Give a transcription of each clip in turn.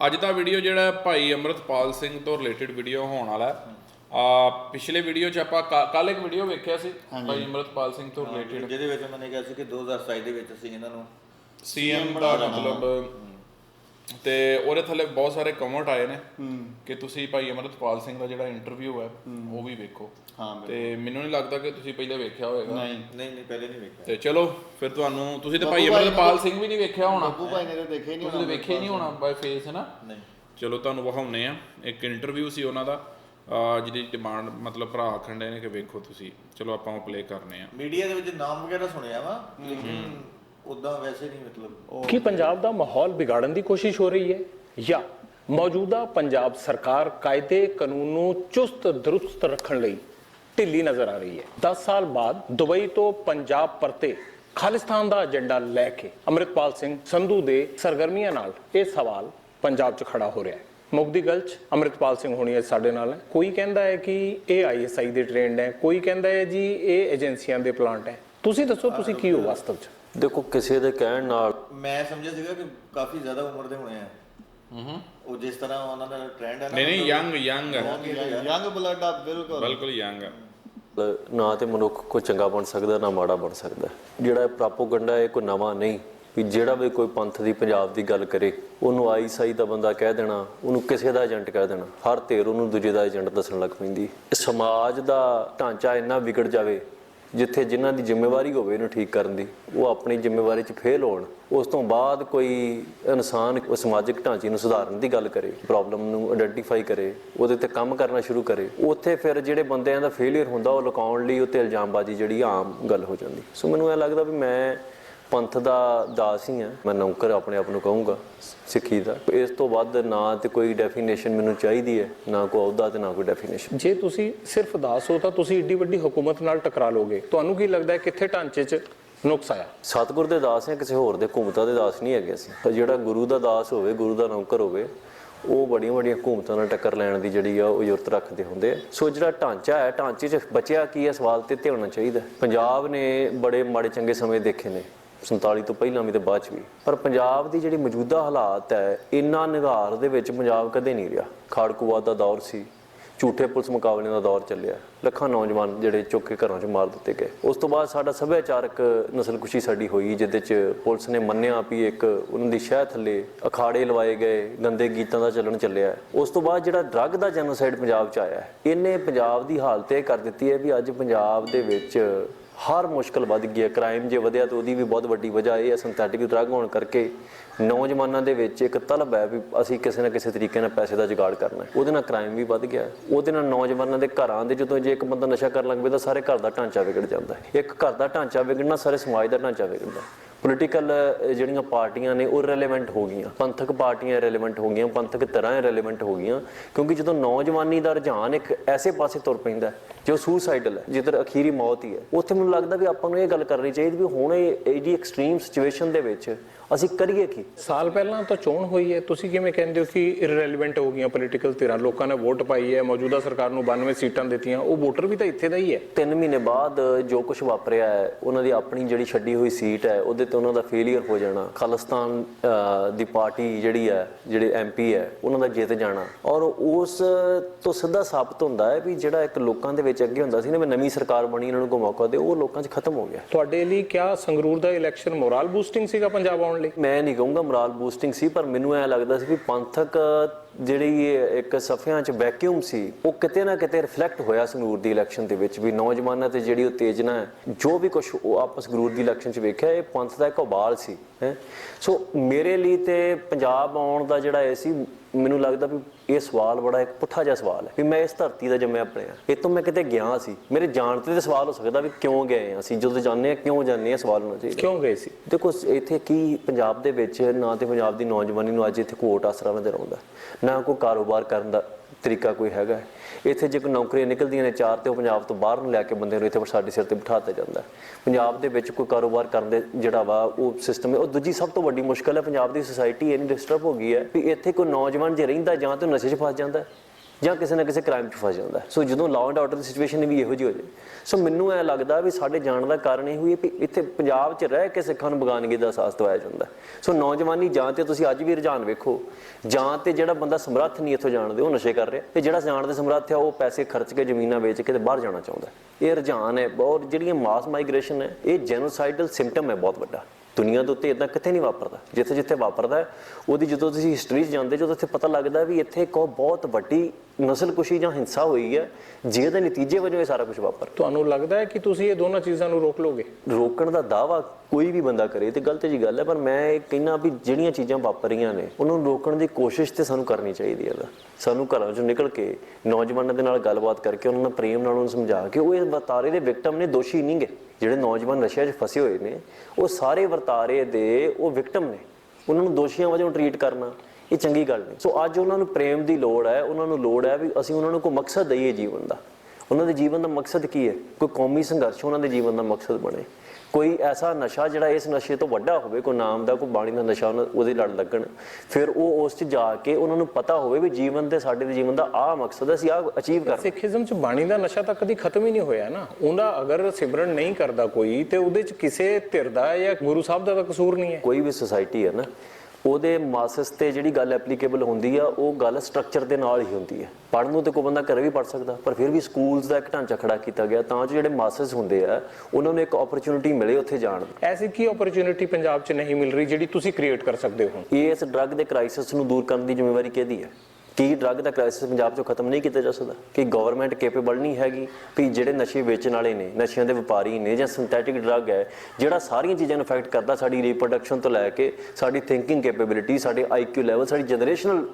ਅੱਜ ਦਾ ਵੀਡੀਓ ਜਿਹੜਾ ਭਾਈ ਅਮਰਤਪਾਲ ਸਿੰਘ ਤੋਂ ਰਿਲੇਟਡ ਵੀਡੀਓ ਹੋਣ ਵਾਲਾ ਹੈ। ਆ ਪਿਛਲੇ ਵੀਡੀਓ 'ਚ ਆਪਾਂ ਕੱਲ ਇੱਕ ਵੀਡੀਓ ਵੇਖਿਆ ਸੀ ਭਾਈ ਅਮਰਤਪਾਲ ਸਿੰਘ ਤੋਂ ਰਿਲੇਟਡ ਜਿਹਦੇ ਵਿੱਚ ਉਹਨਾਂ ਨੇ ਕਿਹਾ ਸੀ ਕਿ 2027 ਦੇ ਵਿੱਚ ਅਸੀਂ ਇਹਨਾਂ ਨੂੰ ਸੀਐਮ ਦਾ ਮਤਲਬ ਤੇ ਉਹਦੇ ਥੱਲੇ ਬਹੁਤ ਸਾਰੇ ਕਮੈਂਟ ਆਏ ਨੇ ਕਿ ਤੁਸੀਂ ਭਾਈ ਅਮਰਤਪਾਲ ਸਿੰਘ ਦਾ ਜਿਹੜਾ ਇੰਟਰਵਿਊ ਹੈ ਉਹ ਵੀ ਵੇਖੋ। ਹਾਂ ਤੇ ਮੈਨੂੰ ਨਹੀਂ ਲੱਗਦਾ ਕਿ ਤੁਸੀਂ ਪਹਿਲੇ ਵੇਖਿਆ ਹੋਵੇਗਾ। ਨਹੀਂ। ਨਹੀਂ ਨਹੀਂ ਪਹਿਲੇ ਨਹੀਂ ਵੇਖਿਆ। ਤੇ ਚਲੋ ਫਿਰ ਤੁਹਾਨੂੰ ਤੁਸੀਂ ਤਾਂ ਭਾਈ ਅਮਰਤਪਾਲ ਸਿੰਘ ਵੀ ਨਹੀਂ ਵੇਖਿਆ ਹੋਣਾ। ਬੱਬੂ ਭਾਈ ਨੇ ਤਾਂ ਦੇਖਿਆ ਹੀ ਨਹੀਂ ਤੁਸੀਂ ਤਾਂ ਵੇਖਿਆ ਹੀ ਨਹੀਂ ਹੋਣਾ ਬਾਈ ਫੇਸ ਹੈ ਨਾ? ਨਹੀਂ। ਚਲੋ ਤੁਹਾਨੂੰ ਵਿਖਾਉਨੇ ਆ ਇੱਕ ਇੰਟਰਵਿਊ ਸੀ ਉਹਨਾਂ ਦਾ। ਜਿਹਦੀ ਡਿਮਾਂਡ ਮਤਲਬ ਭਰਾ ਆਖਣ ਡਏ ਨੇ ਕਿ ਵੇਖੋ ਤੁਸੀਂ। ਚਲੋ ਆਪਾਂ ਉਹ ਪਲੇ ਕਰਨੇ ਆ ਮੀਡੀਆ ਦੇ ਵਿੱਚ ਨਾਮ ਵਗੈਰਾ ਸੁਣਿਆ ਵਾ? ਲੇਕਿਨ ਉਦਾਂ ਵੈਸੇ ਨਹੀਂ ਮਤਲਬ ਕੀ ਪੰਜਾਬ ਦਾ ਮਾਹੌਲ ਵਿਗਾੜਨ ਦੀ ਕੋਸ਼ਿਸ਼ ਹੋ ਰਹੀ ਹੈ? ਜਾਂ ਮੌਜੂਦਾ ਪੰਜਾਬ ਸਰਕਾਰ ਕਾਇਦੇ, ਕਾਨੂੰਨ ਨੂੰ ਚੁਸਤ, ਦਰੁਸਤ ਰੱਖਣ ਲਈ ਢਿੱਲੀ ਨਜ਼ਰ ਆ ਰਹੀ ਹੈ? 10 ਸਾਲ ਬਾਅਦ ਦੁਬਈ ਤੋਂ ਪੰਜਾਬ ਪਰਤੇ ਖਾਲਿਸਤਾਨ ਦਾ ਏਜੰਡਾ ਲੈ ਕੇ ਅਮਰਿਤਪਾਲ ਸਿੰਘ ਸੰਧੂ ਦੇ ਸਰਗਰਮੀਆਂ ਨਾਲ ਇਹ ਸਵਾਲ ਪੰਜਾਬ 'ਚ ਖੜਾ ਹੋ ਰਿਹਾ ਹੈ। ਮੁਕਦੀ ਗੱਲ 'ਚ ਅਮਰਿਤਪਾਲ ਸਿੰਘ ਹੋਣੀ ਅੱਜ ਸਾਡੇ ਨਾਲ ਹੈ। ਕੋਈ ਕਹਿੰਦਾ ਹੈ ਕਿ ਇਹ ਆਈਐਸਆਈ ਦੇ ਟ੍ਰੇਨਡ ਹੈ? ਕੋਈ ਕਹਿੰਦਾ ਹੈ ਜੀ ਇਹ ਏਜੰਸੀਆਂ ਦੇ ਪਲਾਂਟ ਹੈ? ਤੁਸੀਂ ਦੱਸੋ, ਤੁਸੀਂ ਕੀ ਹੋ ਵਾਸਤਵ 'ਚ? ਦੇਖੋ ਕਿਸੇ ਦੇ ਕਹਿਣ ਨਾਲ ਮੈਂ ਸਮਝਿਆ ਸੀਗਾ ਕਿ ਕਾਫੀ ਜ਼ਿਆਦਾ ਉਮਰ ਦੇ ਹੋਣੇ ਆ। ਹੂੰ ਉਹ ਜਿਸ ਤਰ੍ਹਾਂ ਉਹਨਾਂ ਦਾ ਟ੍ਰੈਂਡ ਹੈ ਨਾ ਨਹੀਂ ਨਹੀਂ ਯੰਗ ਯੰਗ ਯੰਗ ਬਲੱਡ ਆ ਬਿਲਕੁਲ। ਬਿਲਕੁਲ ਯੰਗ ਨਾ ਤੇ ਮਨੁੱਖ ਕੋਈ ਚੰਗਾ ਬਣ ਸਕਦਾ ਨਾ ਮਾੜਾ ਬਣ ਸਕਦਾ। ਜਿਹੜਾ ਪ੍ਰੋਪਗੈਂਡਾ ਹੈ ਕੋਈ ਨਵਾਂ ਨਹੀਂ। ਵੀ ਜਿਹੜਾ ਵੀ ਕੋਈ ਪੰਥ ਦੀ ਪੰਜਾਬ ਦੀ ਗੱਲ ਕਰੇ ਉਹਨੂੰ ਆਈ ਸਾਈ ਦਾ ਬੰਦਾ ਕਹਿ ਦੇਣਾ ਉਹਨੂੰ ਕਿਸੇ ਦਾ ਏਜੰਟ ਕਹਿ ਦੇਣਾ। ਹਰ ਧਿਰ ਉਹਨੂੰ ਦੂਜੇ ਦਾ ਏਜੰਟ ਦੱਸਣ ਲੱਗ ਪੈਂਦੀ। ਇਹ ਸਮਾਜ ਦਾ ਢਾਂਚਾ ਇੰਨਾ ਵਿਗੜ ਜਾਵੇ ਜਿੱਥੇ ਜਿਨ੍ਹਾਂ ਦੀ ਜ਼ਿੰਮੇਵਾਰੀ ਹੋਵੇ ਇਹਨੂੰ ਠੀਕ ਕਰਨ ਦੀ, ਉਹ ਆਪਣੀ ਜ਼ਿੰਮੇਵਾਰੀ 'ਚ ਫੇਲ ਹੋਣ, ਉਸ ਤੋਂ ਬਾਅਦ ਕੋਈ ਇਨਸਾਨ ਉਹ ਸਮਾਜਿਕ ਢਾਂਚੇ ਨੂੰ ਸੁਧਾਰਨ ਦੀ ਗੱਲ ਕਰੇ ਪ੍ਰੋਬਲਮ ਨੂੰ ਆਇਡੈਂਟੀਫਾਈ ਕਰੇ, ਉਹਦੇ ਤੇ ਕੰਮ ਕਰਨਾ ਸ਼ੁਰੂ ਕਰੇ, ਉੱਥੇ ਫਿਰ ਜਿਹੜੇ ਬੰਦਿਆਂ ਦਾ ਫੇਲਿਅਰ ਹੁੰਦਾ, ਉਹ ਲੁਕਾਉਣ ਲਈ ਉੱਤੇ ਇਲਜ਼ਾਮਬਾਜ਼ੀ ਜਿਹੜੀ ਆਮ ਗੱਲ ਹੋ ਜਾਂਦੀ। ਸੋ ਮੈਨੂੰ ਇਹ ਲੱਗਦਾ ਵੀ ਮੈਂ ਪੰਥ ਦਾ ਦਾਸ ਹੀ ਆ। ਮੈਂ ਨੌਕਰ ਆਪਣੇ ਆਪ ਨੂੰ ਕਹੂੰਗਾ ਸਿੱਖੀ ਦਾ। ਇਸ ਤੋਂ ਵੱਧ ਨਾ ਤੇ ਕੋਈ ਡੈਫੀਨੇਸ਼ਨ ਮੈਨੂੰ ਚਾਹੀਦੀ ਹੈ ਨਾ ਕੋਈ ਅਹੁਦਾ ਤੇ ਨਾ ਕੋਈ ਡੈਫੀਨੇਸ਼ਨ ਜੇ ਤੁਸੀਂ ਸਿਰਫ ਦਾਸ ਹੋ ਤਾਂ ਤੁਸੀਂ ਏਡੀ ਵੱਡੀ ਹਕੂਮਤ ਨਾਲ ਟਕਰਾ ਲੋਗੇ। ਤੁਹਾਨੂੰ ਕੀ ਲੱਗਦਾ ਹੈ ਕਿੱਥੇ ਢਾਂਚੇ 'ਚ ਨੁਕਸ ਆਇਆ? ਸਤਿਗੁਰ ਦੇ ਦਾਸ ਹੈ ਕਿਸੇ ਹੋਰ ਦੇ? ਹਕੂਮਤਾਂ ਦੇ ਦਾਸ ਨਹੀਂ ਹੈਗੇ ਅਸੀਂ। ਪਰ ਜਿਹੜਾ ਗੁਰੂ ਦਾ ਦਾਸ ਹੋਵੇ ਗੁਰੂ ਦਾ ਨੌਕਰ ਹੋਵੇ ਉਹ ਬੜੀਆਂ ਬੜੀਆਂ ਹਕੂਮਤਾਂ ਨਾਲ ਟੱਕਰ ਲੈਣ ਦੀ ਜਿਹੜੀ ਆ ਉਹ ਯੁਰਤ ਰੱਖਦੇ ਹੁੰਦੇ ਆ। ਸੋ ਜਿਹੜਾ ਢਾਂਚਾ ਹੈ ਢਾਂਚੇ 'ਚ ਬਚਿਆ ਕੀ ਹੈ? ਸਵਾਲ ਤੇ ਧਿਆਨ ਹੋਣਾ ਚਾਹੀਦਾ। ਪੰਜਾਬ ਨੇ ਬੜੇ ਮਾੜੇ ਚੰਗੇ ਸਮੇਂ ਦੇਖੇ ਨੇ। 47 ਤੋਂ ਪਹਿਲਾਂ ਵੀ ਤੇ ਬਾਅਦ ਚ ਵੀ। ਪਰ ਪੰਜਾਬ ਦੀ ਜਿਹੜੀ ਮੌਜੂਦਾ ਹਾਲਾਤ ਹੈ, ਇੰਨਾ ਨਿਗਾਰ ਦੇ ਵਿੱਚ ਪੰਜਾਬ ਕਦੇ ਨਹੀਂ ਰਿਹਾ। ਖਾੜਕੂਵਾਦ ਦਾ ਦੌਰ ਸੀ, ਝੂਠੇ ਪੁਲਿਸ ਮੁਕਾਬਲੇ ਦਾ ਦੌਰ ਚੱਲਿਆ। ਲੱਖਾਂ ਨੌਜਵਾਨ ਜਿਹੜੇ ਚੁੱਕ ਕੇ ਘਰਾਂ 'ਚ ਮਾਰ ਦਿੱਤੇ ਗਏ। ਉਸ ਤੋਂ ਬਾਅਦ ਸਾਡਾ ਸੱਭਿਆਚਾਰਕ ਨਸਲਕੁਸ਼ੀ ਸਾਡੀ ਹੋਈ, ਜਿਹਦੇ 'ਚ ਪੁਲਿਸ ਨੇ ਮੰਨਿਆ ਵੀ ਇੱਕ ਉਹਨਾਂ ਦੀ ਸ਼ਹਿ ਥੱਲੇ ਅਖਾੜੇ ਲਵਾਏ ਗਏ, ਗੰਦੇ ਗੀਤਾਂ ਦਾ ਚੱਲਣ ਚੱਲਿਆ। ਉਸ ਤੋਂ ਬਾਅਦ ਜਿਹੜਾ ਡਰੱਗ ਦਾ ਜੈਨੋਸਾਈਡ ਪੰਜਾਬ 'ਚ ਆਇਆ, ਇਹਨੇ ਪੰਜਾਬ ਦੀ ਹਾਲਤ ਇਹ ਕਰ ਦਿੱਤੀ ਹੈ ਵੀ ਅੱਜ ਪੰਜਾਬ ਦੇ ਵਿੱਚ ਹਰ ਮੁਸ਼ਕਲ ਵੱਧ ਗਈ ਹੈ ਕ੍ਰਾਈਮ ਜੇ ਵਧਿਆ ਤਾਂ ਉਹਦੀ ਵੀ ਬਹੁਤ ਵੱਡੀ ਵਜ੍ਹਾ ਇਹ ਹੈ ਸਿੰਥੈਟਿਕ ਡਰੱਗ ਹੋਣ ਕਰਕੇ ਨੌਜਵਾਨਾਂ ਦੇ ਵਿੱਚ ਇੱਕ ਤਲਬ ਹੈ ਵੀ ਅਸੀਂ ਕਿਸੇ ਨਾ ਕਿਸੇ ਤਰੀਕੇ ਨਾਲ ਪੈਸੇ ਦਾ ਜੁਗਾੜ ਕਰਨਾ ਹੈ। ਉਹਦੇ ਨਾਲ ਕ੍ਰਾਈਮ ਵੀ ਵੱਧ ਗਿਆ ਉਹਦੇ ਨਾਲ ਨੌਜਵਾਨਾਂ ਦੇ ਘਰਾਂ ਦੇ ਜਦੋਂ ਜੇ ਇੱਕ ਬੰਦਾ ਨਸ਼ਾ ਕਰਨ ਲੱਗ ਪਏ ਤਾਂ ਸਾਰੇ ਘਰ ਦਾ ਢਾਂਚਾ ਵਿਗੜ ਜਾਂਦਾ ਹੈ। ਇੱਕ ਘਰ ਦਾ ਢਾਂਚਾ ਵਿਗੜਨਾ ਸਾਰੇ ਸਮਾਜ ਦਾ ਢਾਂਚਾ ਵਿਗੜਦਾ ਪੋਲੀਟੀਕਲ ਜਿਹੜੀਆਂ ਪਾਰਟੀਆਂ ਨੇ ਉਹ ਰੈਲੇਵੈਂਟ ਹੋ ਗਈਆਂ। ਪੰਥਕ ਪਾਰਟੀਆਂ ਰੈਲੇਵੈਂਟ ਹੋ ਗਈਆਂ ਪੰਥਕ ਤਰ੍ਹਾਂ ਰੈਲੇਵੈਂਟ ਹੋ ਗਈਆਂ ਕਿਉਂਕਿ ਜਦੋਂ ਨੌਜਵਾਨੀ ਦਾ ਰੁਝਾਨ ਇੱਕ ਐਸੇ ਪਾਸੇ ਤੁਰ ਪੈਂਦਾ ਹੈ, ਜੋ ਸੁਸਾਈਡਲ ਹੈ ਜਿੱਧਰ ਅਖੀਰੀ ਮੌਤ ਹੀ ਹੈ ਉੱਥੇ ਮੈਨੂੰ ਲੱਗਦਾ ਵੀ ਆਪਾਂ ਨੂੰ ਇਹ ਗੱਲ ਕਰਨੀ ਚਾਹੀਦੀ ਵੀ ਹੁਣ ਇਹ ਇਹਦੀ ਐਕਸਟ੍ਰੀਮ ਸਿਚੁਏਸ਼ਨ ਦੇ ਵਿੱਚ ਅਸੀਂ ਕਰੀਏ ਕੀ? ਸਾਲ ਪਹਿਲਾਂ ਤਾਂ ਚੋਣ ਹੋਈ ਹੈ। ਤੁਸੀਂ ਕਿਵੇਂ ਕਹਿੰਦੇ ਹੋ ਕਿ ਇਰਰੈਲੇਵੈਂਟ ਹੋ ਗਈਆਂ ਪੋਲੀਟੀਕਲ ਧਿਰਾਂ? ਲੋਕਾਂ ਨੇ ਵੋਟ ਪਾਈ ਹੈ ਮੌਜੂਦਾ ਸਰਕਾਰ ਨੂੰ 92 ਸੀਟਾਂ ਦਿੱਤੀਆਂ। ਉਹ ਵੋਟਰ ਵੀ ਤਾਂ ਇੱਥੇ ਦਾ ਹੀ ਹੈ। ਤਿੰਨ ਮਹੀਨੇ ਬਾਅਦ ਜੋ ਕੁਝ ਵਾਪਰਿਆ ਹੈ ਉਹਨਾਂ ਦੀ ਆਪਣੀ ਜਿਹੜੀ ਛੱਡੀ ਹੋਈ ਸੀਟ ਹੈ ਉਹਦੇ ਤੇ ਉਹਨਾਂ ਦਾ ਫੇਲਿਅਰ ਹੋ ਜਾਣਾ। ਖਾਲਿਸਤਾਨ ਦੀ ਪਾਰਟੀ ਜਿਹੜੀ ਹੈ ਜਿਹੜੇ ਐਮਪੀ ਹੈ ਉਹਨਾਂ ਦਾ ਜਿੱਤ ਜਾਣਾ। ਔਰ ਉਸ ਤੋਂ ਸਿੱਧਾ ਸਾਬਤ ਹੁੰਦਾ ਹੈ ਵੀ ਜਿਹੜਾ ਇੱਕ ਲੋਕਾਂ ਦੇ ਵਿੱਚ ਅੱਗੇ ਹੁੰਦਾ ਸੀ ਨਾ ਵੀ ਨਵੀਂ ਸਰਕਾਰ ਬਣੀ ਇਹਨਾਂ ਨੂੰ ਕੋਈ ਮੌਕਾ ਦੇ ਉਹ ਲੋਕਾਂ 'ਚ ਖਤਮ ਹੋ ਗਿਆ। ਤੁਹਾਡੇ ਲਈ ਕਿਆ ਸੰਗਰੂਰ ਦਾ ਇਲੈਕਸ਼ਨ ਮੋਰਲ ਬੂਸਟਿੰਗ ਸੀਗਾ ਪੰਜਾਬ ਆਉਣ ਲਈ? ਮੈਂ ਨਹੀਂ ਕਹੂੰਗਾ ਮੋਰਲ ਬੂਸਟਿੰਗ ਸੀ ਪਰ ਮੈਨੂੰ ਐ ਲੱਗਦਾ ਸੀ ਵੀ ਪੰਥਕ ਜਿਹੜੀ ਇੱਕ ਸਫਿਆਂ 'ਚ ਵੈਕਿਊਮ ਸੀ ਉਹ ਕਿਤੇ ਨਾ ਕਿਤੇ ਰਿਫਲੈਕਟ ਹੋਇਆ ਸੰਗਰੂਰ ਦੀ ਇਲੈਕਸ਼ਨ ਦੇ ਵਿੱਚ ਵੀ ਨੌਜਵਾਨਾਂ ਤੇ ਜਿਹੜੀ ਉਤੇਜਨਾ ਹੈ ਜੋ ਵੀ ਕੁਝ ਉਹ ਆਪਸ ਸੰਗਰੂਰ ਦੀ ਇਲੈਕਸ਼ਨ 'ਚ ਵੇਖਿਆ ਇਹ ਪੰਥ ਦਾ ਇੱਕ ਉਬਾਲ ਸੀ ਹੈ। ਸੋ ਮੇਰੇ ਲਈ ਤੇ ਪੰਜਾਬ ਆਉਣ ਦਾ ਜਿਹੜਾ ਇਹ ਸੀ ਮੈਨੂੰ ਲੱਗਦਾ ਵੀ ਇਹ ਸਵਾਲ ਬੜਾ ਇੱਕ ਪੁੱਠਾ ਜਿਹਾ ਸਵਾਲ ਹੈ ਵੀ ਮੈਂ ਇਸ ਧਰਤੀ ਦਾ ਜੰਮਿਆ ਪਲਿਆ ਇਹ ਤੋਂ ਮੈਂ ਕਿਤੇ ਗਿਆ ਸੀ। ਮੇਰੇ ਜਾਣ ਤੇ ਤਾਂ ਸਵਾਲ ਹੋ ਸਕਦਾ ਵੀ ਕਿਉਂ ਗਏ ਅਸੀਂ? ਜਦੋਂ ਜਾਂਦੇ ਹਾਂ ਕਿਉਂ ਜਾਂਦੇ ਹਾਂ ਸਵਾਲ ਹੋਣਾ ਚਾਹੀਦਾ। ਕਿਉਂ ਗਏ ਸੀ? ਦੇਖੋ ਇੱਥੇ ਕੀ ਪੰਜਾਬ ਦੇ ਵਿੱਚ ਨਾ ਤੇ ਪੰਜਾਬ ਦੀ ਨੌਜਵਾਨੀ ਨੂੰ ਅੱਜ ਇੱਥੇ ਕੋਟ ਆਸਰਾ ਨਜ਼ਰ ਆਉਂਦਾ ਨਾ ਕੋਈ ਕਾਰੋਬਾਰ ਕਰਨ ਦਾ ਤਰੀਕਾ ਕੋਈ ਹੈਗਾ। ਇੱਥੇ ਜੇ ਕੋਈ ਨੌਕਰੀਆਂ ਨਿਕਲਦੀਆਂ ਨੇ ਚਾਰ ਤੇ ਉਹ ਪੰਜਾਬ ਤੋਂ ਬਾਹਰ ਨੂੰ ਲਿਆ ਕੇ ਬੰਦੇ ਨੂੰ ਇੱਥੇ ਸਾਡੇ ਸਿਰ ਤੇ ਬਿਠਾਤਾ ਜਾਂਦਾ। ਹੈ। ਪੰਜਾਬ ਦੇ ਵਿੱਚ ਕੋਈ ਕਾਰੋਬਾਰ ਕਰਨ ਦੇ ਜਿਹੜਾ ਵਾ ਉਹ ਸਿਸਟਮ ਹੈ ਉਹ ਦੂਜੀ ਸਭ ਤੋਂ ਵੱਡੀ ਮੁਸ਼ਕਲ ਹੈ। ਪੰਜਾਬ ਦੀ ਸੋਸਾਇਟੀ ਇੰਨੀ ਡਿਸਟਰਬ ਹੋ ਗਈ ਹੈ ਵੀ ਇੱਥੇ ਕੋਈ ਨੌਜਵਾਨ ਜੇ ਰਹਿੰਦਾ ਜਾਂ ਤਾਂ ਨਸ਼ੇ 'ਚ ਫਸ ਜਾਂਦਾ ਜਾਂ ਕਿਸੇ ਨਾ ਕਿਸੇ ਕ੍ਰਾਈਮ 'ਚ ਫਸ ਜਾਂਦਾ ਸੋ ਜਦੋਂ ਲਾਅ ਐਂਡ ਆਰਡਰ ਦੀ ਸਿਚੁਏਸ਼ਨ ਵੀ ਇਹੋ ਜਿਹੀ ਹੋ ਜਾਏ ਸੋ ਮੈਨੂੰ ਐ ਲੱਗਦਾ ਵੀ ਸਾਡੇ ਜਾਣ ਦਾ ਕਾਰਨ ਇਹ ਹੋਈ ਹੈ ਵੀ ਇੱਥੇ ਪੰਜਾਬ 'ਚ ਰਹਿ ਕੇ ਸਿੱਖਾਂ ਨੂੰ ਬਗਾਨਗੀ ਦਾ ਅਹਿਸਾਸ ਦਵਾਇਆ ਜਾਂਦਾ ਸੋ ਨੌਜਵਾਨੀ ਜਾਂ ਤੇ ਤੁਸੀਂ ਅੱਜ ਵੀ ਰੁਝਾਨ ਵੇਖੋ, ਜਾਂ ਤੇ ਜਿਹੜਾ ਬੰਦਾ ਸਮਰੱਥ ਨਹੀਂ ਇੱਥੋਂ ਜਾਣਦੇ, ਉਹ ਨਸ਼ੇ ਕਰ ਰਿਹਾ ਤੇ ਜਿਹੜਾ ਜਾਣ ਦੇ ਸਮਰੱਥ ਆ ਉਹ ਪੈਸੇ ਖਰਚ ਕੇ ਜ਼ਮੀਨਾਂ ਵੇਚ ਕੇ ਤੇ ਬਾਹਰ ਜਾਣਾ ਚਾਹੁੰਦਾ ਇਹ ਰੁਝਾਨ ਹੈ ਬਹੁਤ ਜਿਹੜੀਆਂ ਮਾਸ ਮਾਈਗ੍ਰੇਸ਼ਨ ਹੈ, ਇਹ ਜੈਨੋਸਾਈਡਲ ਸਿੰਪਟਮ ਹੈ ਬਹੁਤ ਵੱਡਾ। ਦੁਨੀਆ ਦੇ ਉੱਤੇ ਇਦਾਂ ਕਿਤੇ ਨਹੀਂ ਵਾਪਰਦਾ। ਜਿੱਥੇ ਜਿੱਥੇ ਵਾਪਰਦਾ ਉਹਦੀ ਜਦੋਂ ਤੁਸੀਂ ਹਿਸਟਰੀ 'ਚ ਜਾਂਦੇ ਜਦੋਂ ਇੱਥੇ ਪਤਾ ਲੱਗਦਾ ਵੀ ਇੱਥੇ ਇੱਕ ਬਹੁਤ ਵੱਡੀ ਨਸਲਕੁਸ਼ੀ ਜਾਂ ਹਿੰਸਾ ਹੋਈ ਹੈ ਜਿਹਦੇ ਨਤੀਜੇ ਵਜੋਂ ਇਹ ਸਾਰਾ ਕੁਝ ਵਾਪਰ ਤੁਹਾਨੂੰ ਲੱਗਦਾ ਹੈ ਕਿ ਤੁਸੀਂ ਇਹ ਦੋਨਾਂ ਚੀਜ਼ਾਂ ਨੂੰ ਰੋਕ ਲੋਗੇ? ਰੋਕਣ ਦਾ ਦਾਵਾ ਕੋਈ ਵੀ ਬੰਦਾ ਕਰੇ ਤੇ ਗਲਤ ਜੀ ਗੱਲ ਹੈ, ਪਰ ਮੈਂ ਇਹ ਕਹਿਣਾ ਵੀ ਜਿਹੜੀਆਂ ਚੀਜ਼ਾਂ ਵਾਪਰ ਰਹੀਆਂ ਨੇ, ਉਹਨਾਂ ਨੂੰ ਰੋਕਣ ਦੀ ਕੋਸ਼ਿਸ਼ ਤੇ ਸਾਨੂੰ ਕਰਨੀ ਚਾਹੀਦੀ ਹੈ ਸਾਨੂੰ ਘਰਾਂ ਚੋਂ ਨਿਕਲ ਕੇ ਨੌਜਵਾਨਾਂ ਦੇ ਨਾਲ ਗੱਲਬਾਤ ਕਰਕੇ, ਉਹਨਾਂ ਨੂੰ ਪ੍ਰੇਮ ਨਾਲ ਉਹਨੂੰ ਸਮਝਾ ਕੇ, ਉਹ ਇਹ ਵਰਤਾਰੇ ਦੇ ਵਿਕਟਮ ਨੇ, ਦੋਸ਼ੀ ਨਹੀਂ ਨਹੀਂਗੇ ਜਿਹੜੇ ਨੌਜਵਾਨ ਨਸ਼ਿਆਂ 'ਚ ਫਸੇ ਹੋਏ ਨੇ, ਉਹ ਸਾਰੇ ਵਰਤਾਰੇ ਦੇ ਉਹ ਵਿਕਟਮ ਨੇ। ਉਹਨਾਂ ਨੂੰ ਦੋਸ਼ੀਆਂ ਵਜੋਂ ਟਰੀਟ ਕਰਨਾ, ਇਹ ਚੰਗੀ ਗੱਲ ਨਹੀਂ। ਸੋ ਅੱਜ ਉਹਨਾਂ ਨੂੰ ਪ੍ਰੇਮ ਦੀ ਲੋੜ ਹੈ, ਉਹਨਾਂ ਨੂੰ ਲੋੜ ਹੈ ਵੀ ਅਸੀਂ ਉਹਨਾਂ ਨੂੰ ਕੋਈ ਮਕਸਦ ਦਈਏ ਜੀਵਨ ਦਾ। ਉਹਨਾਂ ਦੇ ਜੀਵਨ ਦਾ ਮਕਸਦ ਕੀ ਹੈ? ਕੋਈ ਕੌਮੀ ਸੰਘਰਸ਼, ਉਹਨਾਂ ਦੇ ਜੀਵਨ ਦਾ ਮਕਸਦ ਬਣੇ। ਕੋਈ ਐਸਾ ਨਸ਼ਾ ਜਿਹੜਾ ਇਸ ਨਸ਼ੇ ਤੋਂ ਵੱਡਾ ਹੋਵੇ ਕੋਈ ਨਾਮ ਦਾ ਕੋਈ ਬਾਣੀ ਦਾ ਨਸ਼ਾ ਉਹਦੇ ਲੜ ਲੱਗਣ ਫਿਰ ਉਹ ਉਸ 'ਚ ਜਾ ਕੇ ਉਹਨਾਂ ਨੂੰ ਪਤਾ ਹੋਵੇ ਵੀ ਜੀਵਨ ਦੇ ਸਾਡੇ ਦੇ ਜੀਵਨ ਦਾ ਆਹ ਮਕਸਦ ਹੈ ਅਸੀਂ ਆਹ ਅਚੀਵ ਕਰਨਾ ਸਿੱਖੀਜ਼ਮ ਚ ਬਾਣੀ ਦਾ ਨਸ਼ਾ ਤਾਂ ਕਦੀ ਖਤਮ ਹੀ ਨਹੀਂ ਹੋਇਆ ਨਾ। ਉਹਦਾ ਅਗਰ ਸਿਮਰਨ ਨਹੀਂ ਕਰਦਾ ਕੋਈ ਤੇ ਉਹਦੇ ਚ ਕਿਸੇ ਧਿਰ ਦਾ ਜਾਂ ਗੁਰੂ ਸਾਹਿਬ ਦਾ ਤਾਂ ਕਸੂਰ ਨਹੀਂ ਹੈ। ਕੋਈ ਵੀ ਸੁਸਾਇਟੀ ਹੈ ਨਾ ਉਹਦੇ ਮਾਸਸ ਤੇ ਜਿਹੜੀ ਗੱਲ ਐਪਲੀਕੇਬਲ ਹੁੰਦੀ ਆ ਉਹ ਗੱਲ ਸਟਰਕਚਰ ਦੇ ਨਾਲ ਹੀ ਹੁੰਦੀ ਹੈ ਪੜਨ ਨੂੰ ਤੇ ਕੋਈ ਬੰਦਾ ਘਰੇ ਵੀ ਪੜ ਸਕਦਾ ਪਰ ਫਿਰ ਵੀ ਸਕੂਲਸ ਦਾ ਇੱਕ ਢਾਂਚਾ ਖੜਾ ਕੀਤਾ ਗਿਆ ਤਾਂ ਜੋ ਜਿਹੜੇ ਮਾਸਸ ਹੁੰਦੇ ਆ ਉਹਨਾਂ ਨੂੰ ਇੱਕ ਓਪਰਚ्युनिटी ਮਿਲੇ ਉੱਥੇ ਜਾਣ ਦੀ। ਐਸੀ ਕੀ ਓਪਰਚ्युनिटी ਪੰਜਾਬ 'ਚ ਨਹੀਂ ਮਿਲ ਰਹੀ ਜਿਹੜੀ ਤੁਸੀਂ ਕ੍ਰੀਏਟ ਕਰ ਸਕਦੇ ਹੋ ਇਹ ਇਸ ਡਰੱਗ ਦੇ ਕ੍ਰਾਈਸਿਸ ਨੂੰ ਦੂਰ ਕਰਨ ਦੀ ਜ਼ਿੰਮੇਵਾਰੀ ਕਿਹਦੀ ਹੈ ਕੀ ਡਰੱਗ ਦਾ ਕ੍ਰਾਈਸਿਸ ਪੰਜਾਬ 'ਚੋਂ ਖਤਮ ਨਹੀਂ ਕੀਤਾ ਜਾ ਸਕਦਾ? ਕਿ ਗਵਰਨਮੈਂਟ ਕੈਪੇਬਲ ਨਹੀਂ ਹੈਗੀ? ਵੀ ਜਿਹੜੇ ਨਸ਼ੇ ਵੇਚਣ ਵਾਲੇ ਨੇ ਨਸ਼ਿਆਂ ਦੇ ਵਪਾਰੀ ਨੇ ਜਾਂ ਸਿੰਥੈਟਿਕ ਡਰੱਗ ਹੈ ਜਿਹੜਾ ਸਾਰੀਆਂ ਚੀਜ਼ਾਂ ਨੂੰ ਅਫੈਕਟ ਕਰਦਾ ਸਾਡੀ ਰੀਪਰੋਡਕਸ਼ਨ ਤੋਂ ਲੈ ਕੇ ਸਾਡੀ ਥਿੰਕਿੰਗ ਕੈਪੇਬਿਲਿਟੀ ਸਾਡੇ ਆਈਕਿਊ ਲੈਵਲ ਸਾਡੀ ਜਨਰੇਸ਼ਨਲ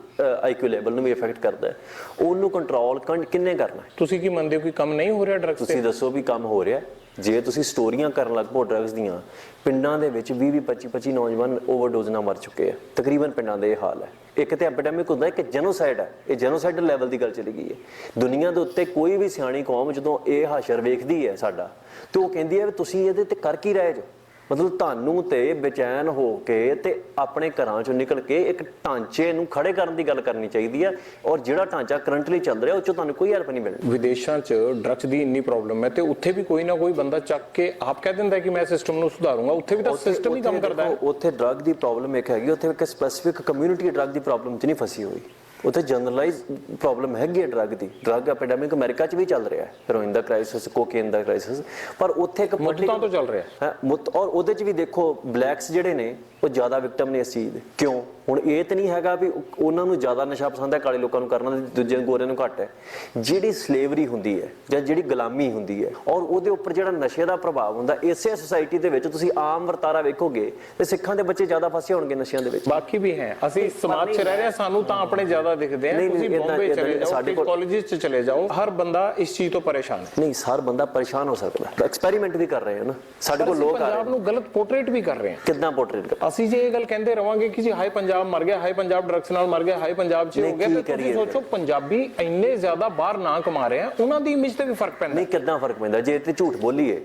ਆਈਕਿਊ ਲੈਵਲ ਨੂੰ ਵੀ ਅਫੈਕਟ ਕਰਦਾ ਹੈ। ਉਹਨੂੰ ਕੰਟਰੋਲ ਕਿੰਨੇ ਕਰਨਾ ਤੁਸੀਂ ਕੀ ਮੰਨਦੇ ਹੋ ਕਿ ਕੰਮ ਨਹੀਂ ਹੋ ਰਿਹਾ ਡਰੱਗਸ ਤੇ? ਤੁਸੀਂ ਦੱਸੋ ਵੀ ਕੰਮ ਹੋ ਰਿਹਾ ਜੇ ਤੁਸੀਂ ਸਟੋਰੀਆਂ ਕਰਨ ਲੱਗ ਪਓ ਡਰੱਗਸ ਦੀਆਂ, ਪਿੰਡਾਂ ਦੇ ਵਿੱਚ 20 20 25 25 ਨੌਜਵਾਨ ਓਵਰਡੋਜ਼ ਨਾਲ ਮਰ ਚੁੱਕੇ ਆ। ਤਕਰੀਬਨ ਪਿੰਡਾਂ ਦੇ ਇਹ ਹਾਲ ਹੈ। ਇੱਕ ਤੇ ਐਪੀਡੈਮਿਕ ਹੁੰਦਾ, ਇੱਕ ਜੈਨੋਸਾਈਡ ਹੈ ਇਹ ਜੈਨੋਸਾਈਡਲ ਲੈਵਲ ਦੀ ਗੱਲ ਚਲੀ ਗਈ ਹੈ। ਦੁਨੀਆ ਦੇ ਉੱਤੇ ਕੋਈ ਵੀ ਸਿਆਣੀ ਕੌਮ ਜਦੋਂ ਇਹ ਹਾਸ਼ਰ ਵੇਖਦੀ ਹੈ ਸਾਡਾ, ਤੇ ਉਹ ਕਹਿੰਦੀ ਹੈ ਵੀ ਤੁਸੀਂ ਇਹਦੇ ਤੇ ਕਰ ਕੀ ਰਹੇ ਜੋ? ਮਤਲਬ ਤੁਹਾਨੂੰ ਤੇ ਬੇਚੈਨ ਹੋ ਕੇ ਤੇ ਆਪਣੇ ਘਰਾਂ ਚੋਂ ਨਿਕਲ ਕੇ ਇੱਕ ਢਾਂਚੇ ਨੂੰ ਖੜੇ ਕਰਨ ਦੀ ਗੱਲ ਕਰਨੀ ਚਾਹੀਦੀ ਹੈ ਔਰ ਜਿਹੜਾ ਢਾਂਚਾ ਕਰੰਟਲੀ ਚੱਲ ਰਿਹਾ ਉਹ ਚੋਂ ਤੁਹਾਨੂੰ ਕੋਈ ਹੈਲਪ ਨਹੀਂ ਮਿਲਣੀ। ਵਿਦੇਸ਼ਾਂ 'ਚ ਡਰੱਗਸ ਦੀ ਇੰਨੀ ਪ੍ਰੋਬਲਮ ਹੈ ਤੇ ਉੱਥੇ ਵੀ ਕੋਈ ਨਾ ਕੋਈ ਬੰਦਾ ਚੱਕ ਕੇ ਆਪ ਕਹਿ ਦਿੰਦਾ ਕਿ ਮੈਂ ਸਿਸਟਮ ਨੂੰ ਸੁਧਾਰੂੰਗਾ ਉੱਥੇ ਵੀ ਤਾਂ ਸਿਸਟਮ ਹੀ ਕੰਮ ਕਰਦਾ ਹੈ। ਉੱਥੇ ਡਰੱਗ ਦੀ ਪ੍ਰੋਬਲਮ ਇੱਕ ਹੈਗੀ ਉੱਥੇ ਇੱਕ ਸਪੈਸੀਫਿਕ ਕਮਿਊਨਿਟੀ ਡਰੱਗ ਦੀ ਪ੍ਰੋਬਲਮ 'ਚ ਨਹੀਂ ਫਸੀ ਹੋਈ। ਉੱਥੇ ਜਨਰਲਾਈਜ਼ ਪ੍ਰੋਬਲਮ ਹੈਗੀ ਹੈ ਡਰੱਗ ਦੀ। ਡਰੱਗ ਐਪੀਡੈਮਿਕ ਅਮਰੀਕਾ 'ਚ ਵੀ ਚੱਲ ਰਿਹਾ ਹੈ। ਹੈਰੋਇਨ ਦਾ ਕ੍ਰਾਈਸਿਸ ਕੋਕੇਨ ਦਾ ਕ੍ਰਾਈਸਿਸ ਪਰ ਉੱਥੇ ਇੱਕ ਮੁੱਦਤਾਂ ਤੋਂ ਚੱਲ ਰਿਹਾ ਹੈ। ਮੁੱਤ ਔਰ ਉਹਦੇ 'ਚ ਵੀ ਦੇਖੋ ਬਲੈਕਸ ਜਿਹੜੇ ਨੇ ਉਹ ਜ਼ਿਆਦਾ ਵਿਕਟਮ ਨੇ ਇਸ ਚੀਜ਼ ਦੇ। ਕਿਉਂ? ਹੁਣ ਇਹ ਤਾਂ ਨਹੀਂ ਹੈਗਾ ਵੀ ਉਹ- ਉਹਨਾਂ ਨੂੰ ਜ਼ਿਆਦਾ ਨਸ਼ਾ ਪਸੰਦ ਹੈ ਕਾਲੇ ਲੋਕਾਂ ਨੂੰ ਕਰਨਾ ਤੇ ਦੂਜੇ ਗੋਰਿਆਂ ਨੂੰ ਘੱਟ ਹੈ। ਜਿਹੜੀ ਸਲੇਵਰੀ ਹੁੰਦੀ ਹੈ ਜਾਂ ਜਿਹੜੀ ਗੁਲਾਮੀ ਹੁੰਦੀ ਹੈ ਔਰ ਉਹਦੇ ਉੱਪਰ ਜਿਹੜਾ ਨਸ਼ੇ ਦਾ ਪ੍ਰਭਾਵ ਹੁੰਦਾ ਇਸੇ ਸੋਸਾਇਟੀ ਦੇ ਵਿੱਚ ਤੁਸੀਂ ਆਮ ਵਰਤਾਰਾ ਵੇਖੋਗੇ ਤੇ ਸਿੱਖਾਂ ਦੇ ਬੱਚੇ ਜ਼ਿਆਦਾ ਫਸੇ ਹੋਣਗੇ ਨਸ਼ਿਆਂ ਦੇ ਵਿੱਚ। ਬਾਕੀ ਵੀ ਹੈ। ਅਸੀਂ ਸਮਾਜ 'ਚ ਰਹਿ ਰਹੇ ਸਾਨੂੰ ਤਾਂ ਆਪਣੇ ਜ਼ਿਆਦਾ ਦਿਖਦੇ ਆ ਤੁਸੀਂ ਬੰਬੇ ਚਲੇ ਜਾਓ ਸਾਡੇ ਸਾਡੇ ਕੋਲ- ਕਾਲਜਿਸ 'ਚ ਚਲੇ ਜਾਓ ਹਰ ਬੰਦਾ ਇਸ ਚੀਜ਼ ਤੋਂ ਪਰੇਸ਼ਾਨ ਹੈ। ਨਹੀਂ ਹਰ ਬੰਦਾ ਪਰੇਸ਼ਾਨ ਹੋ ਸਕਦਾ ਐਕਸਪੈਰੀਮੈਂਟ ਵੀ ਕਰ ਰਹੇ ਹਨ ਸਾਡੇ ਕੋਲ ਲੋਕ ਆ ਰਹੇ ਪੰਜਾਬ ਨੂੰ ਗਲਤ ਪੋਰਟਰੇਟ ਵੀ ਕਰ ਰਹੇ ਹਾਂ। ਕਿੱਦਾਂ ਪੋਰਟਰੇਟ ਅਸੀਂ ਜੇ ਇਹ ਗੱਲ ਕਹਿੰਦੇ ਰਵਾਂਗੇ ਕਿ ਜੀ ਹਾਈ ਪੰਜਾਬ ਮਰ ਗਿਆ ਹਾਈ ਪੰਜਾਬ ਡਰੱਗਸ ਨਾਲ ਮਰ ਗਿਆ ਹਾਈ ਪੰਜਾਬ 'ਚ ਹੋ ਗਿਆ ਤੇ ਤੁਸੀਂ ਸੋਚੋ ਪੰਜਾਬੀ ਇੰਨੇ ਜ਼ਿਆਦਾ ਬਾਹਰ ਨਾ ਕਮਾ ਰਹੇ ਆ ਉਹਨਾਂ ਦੀ ਇਮੇਜ ਤੇ ਵੀ ਫ਼ਰਕ ਪੈਂਦਾ। ਨਹੀਂ ਕਿੱਦਾਂ ਫ਼ਰਕ ਪੈਂਦਾ? ਜੇ ਤੇ ਝੂਠ ਬੋਲੀਏ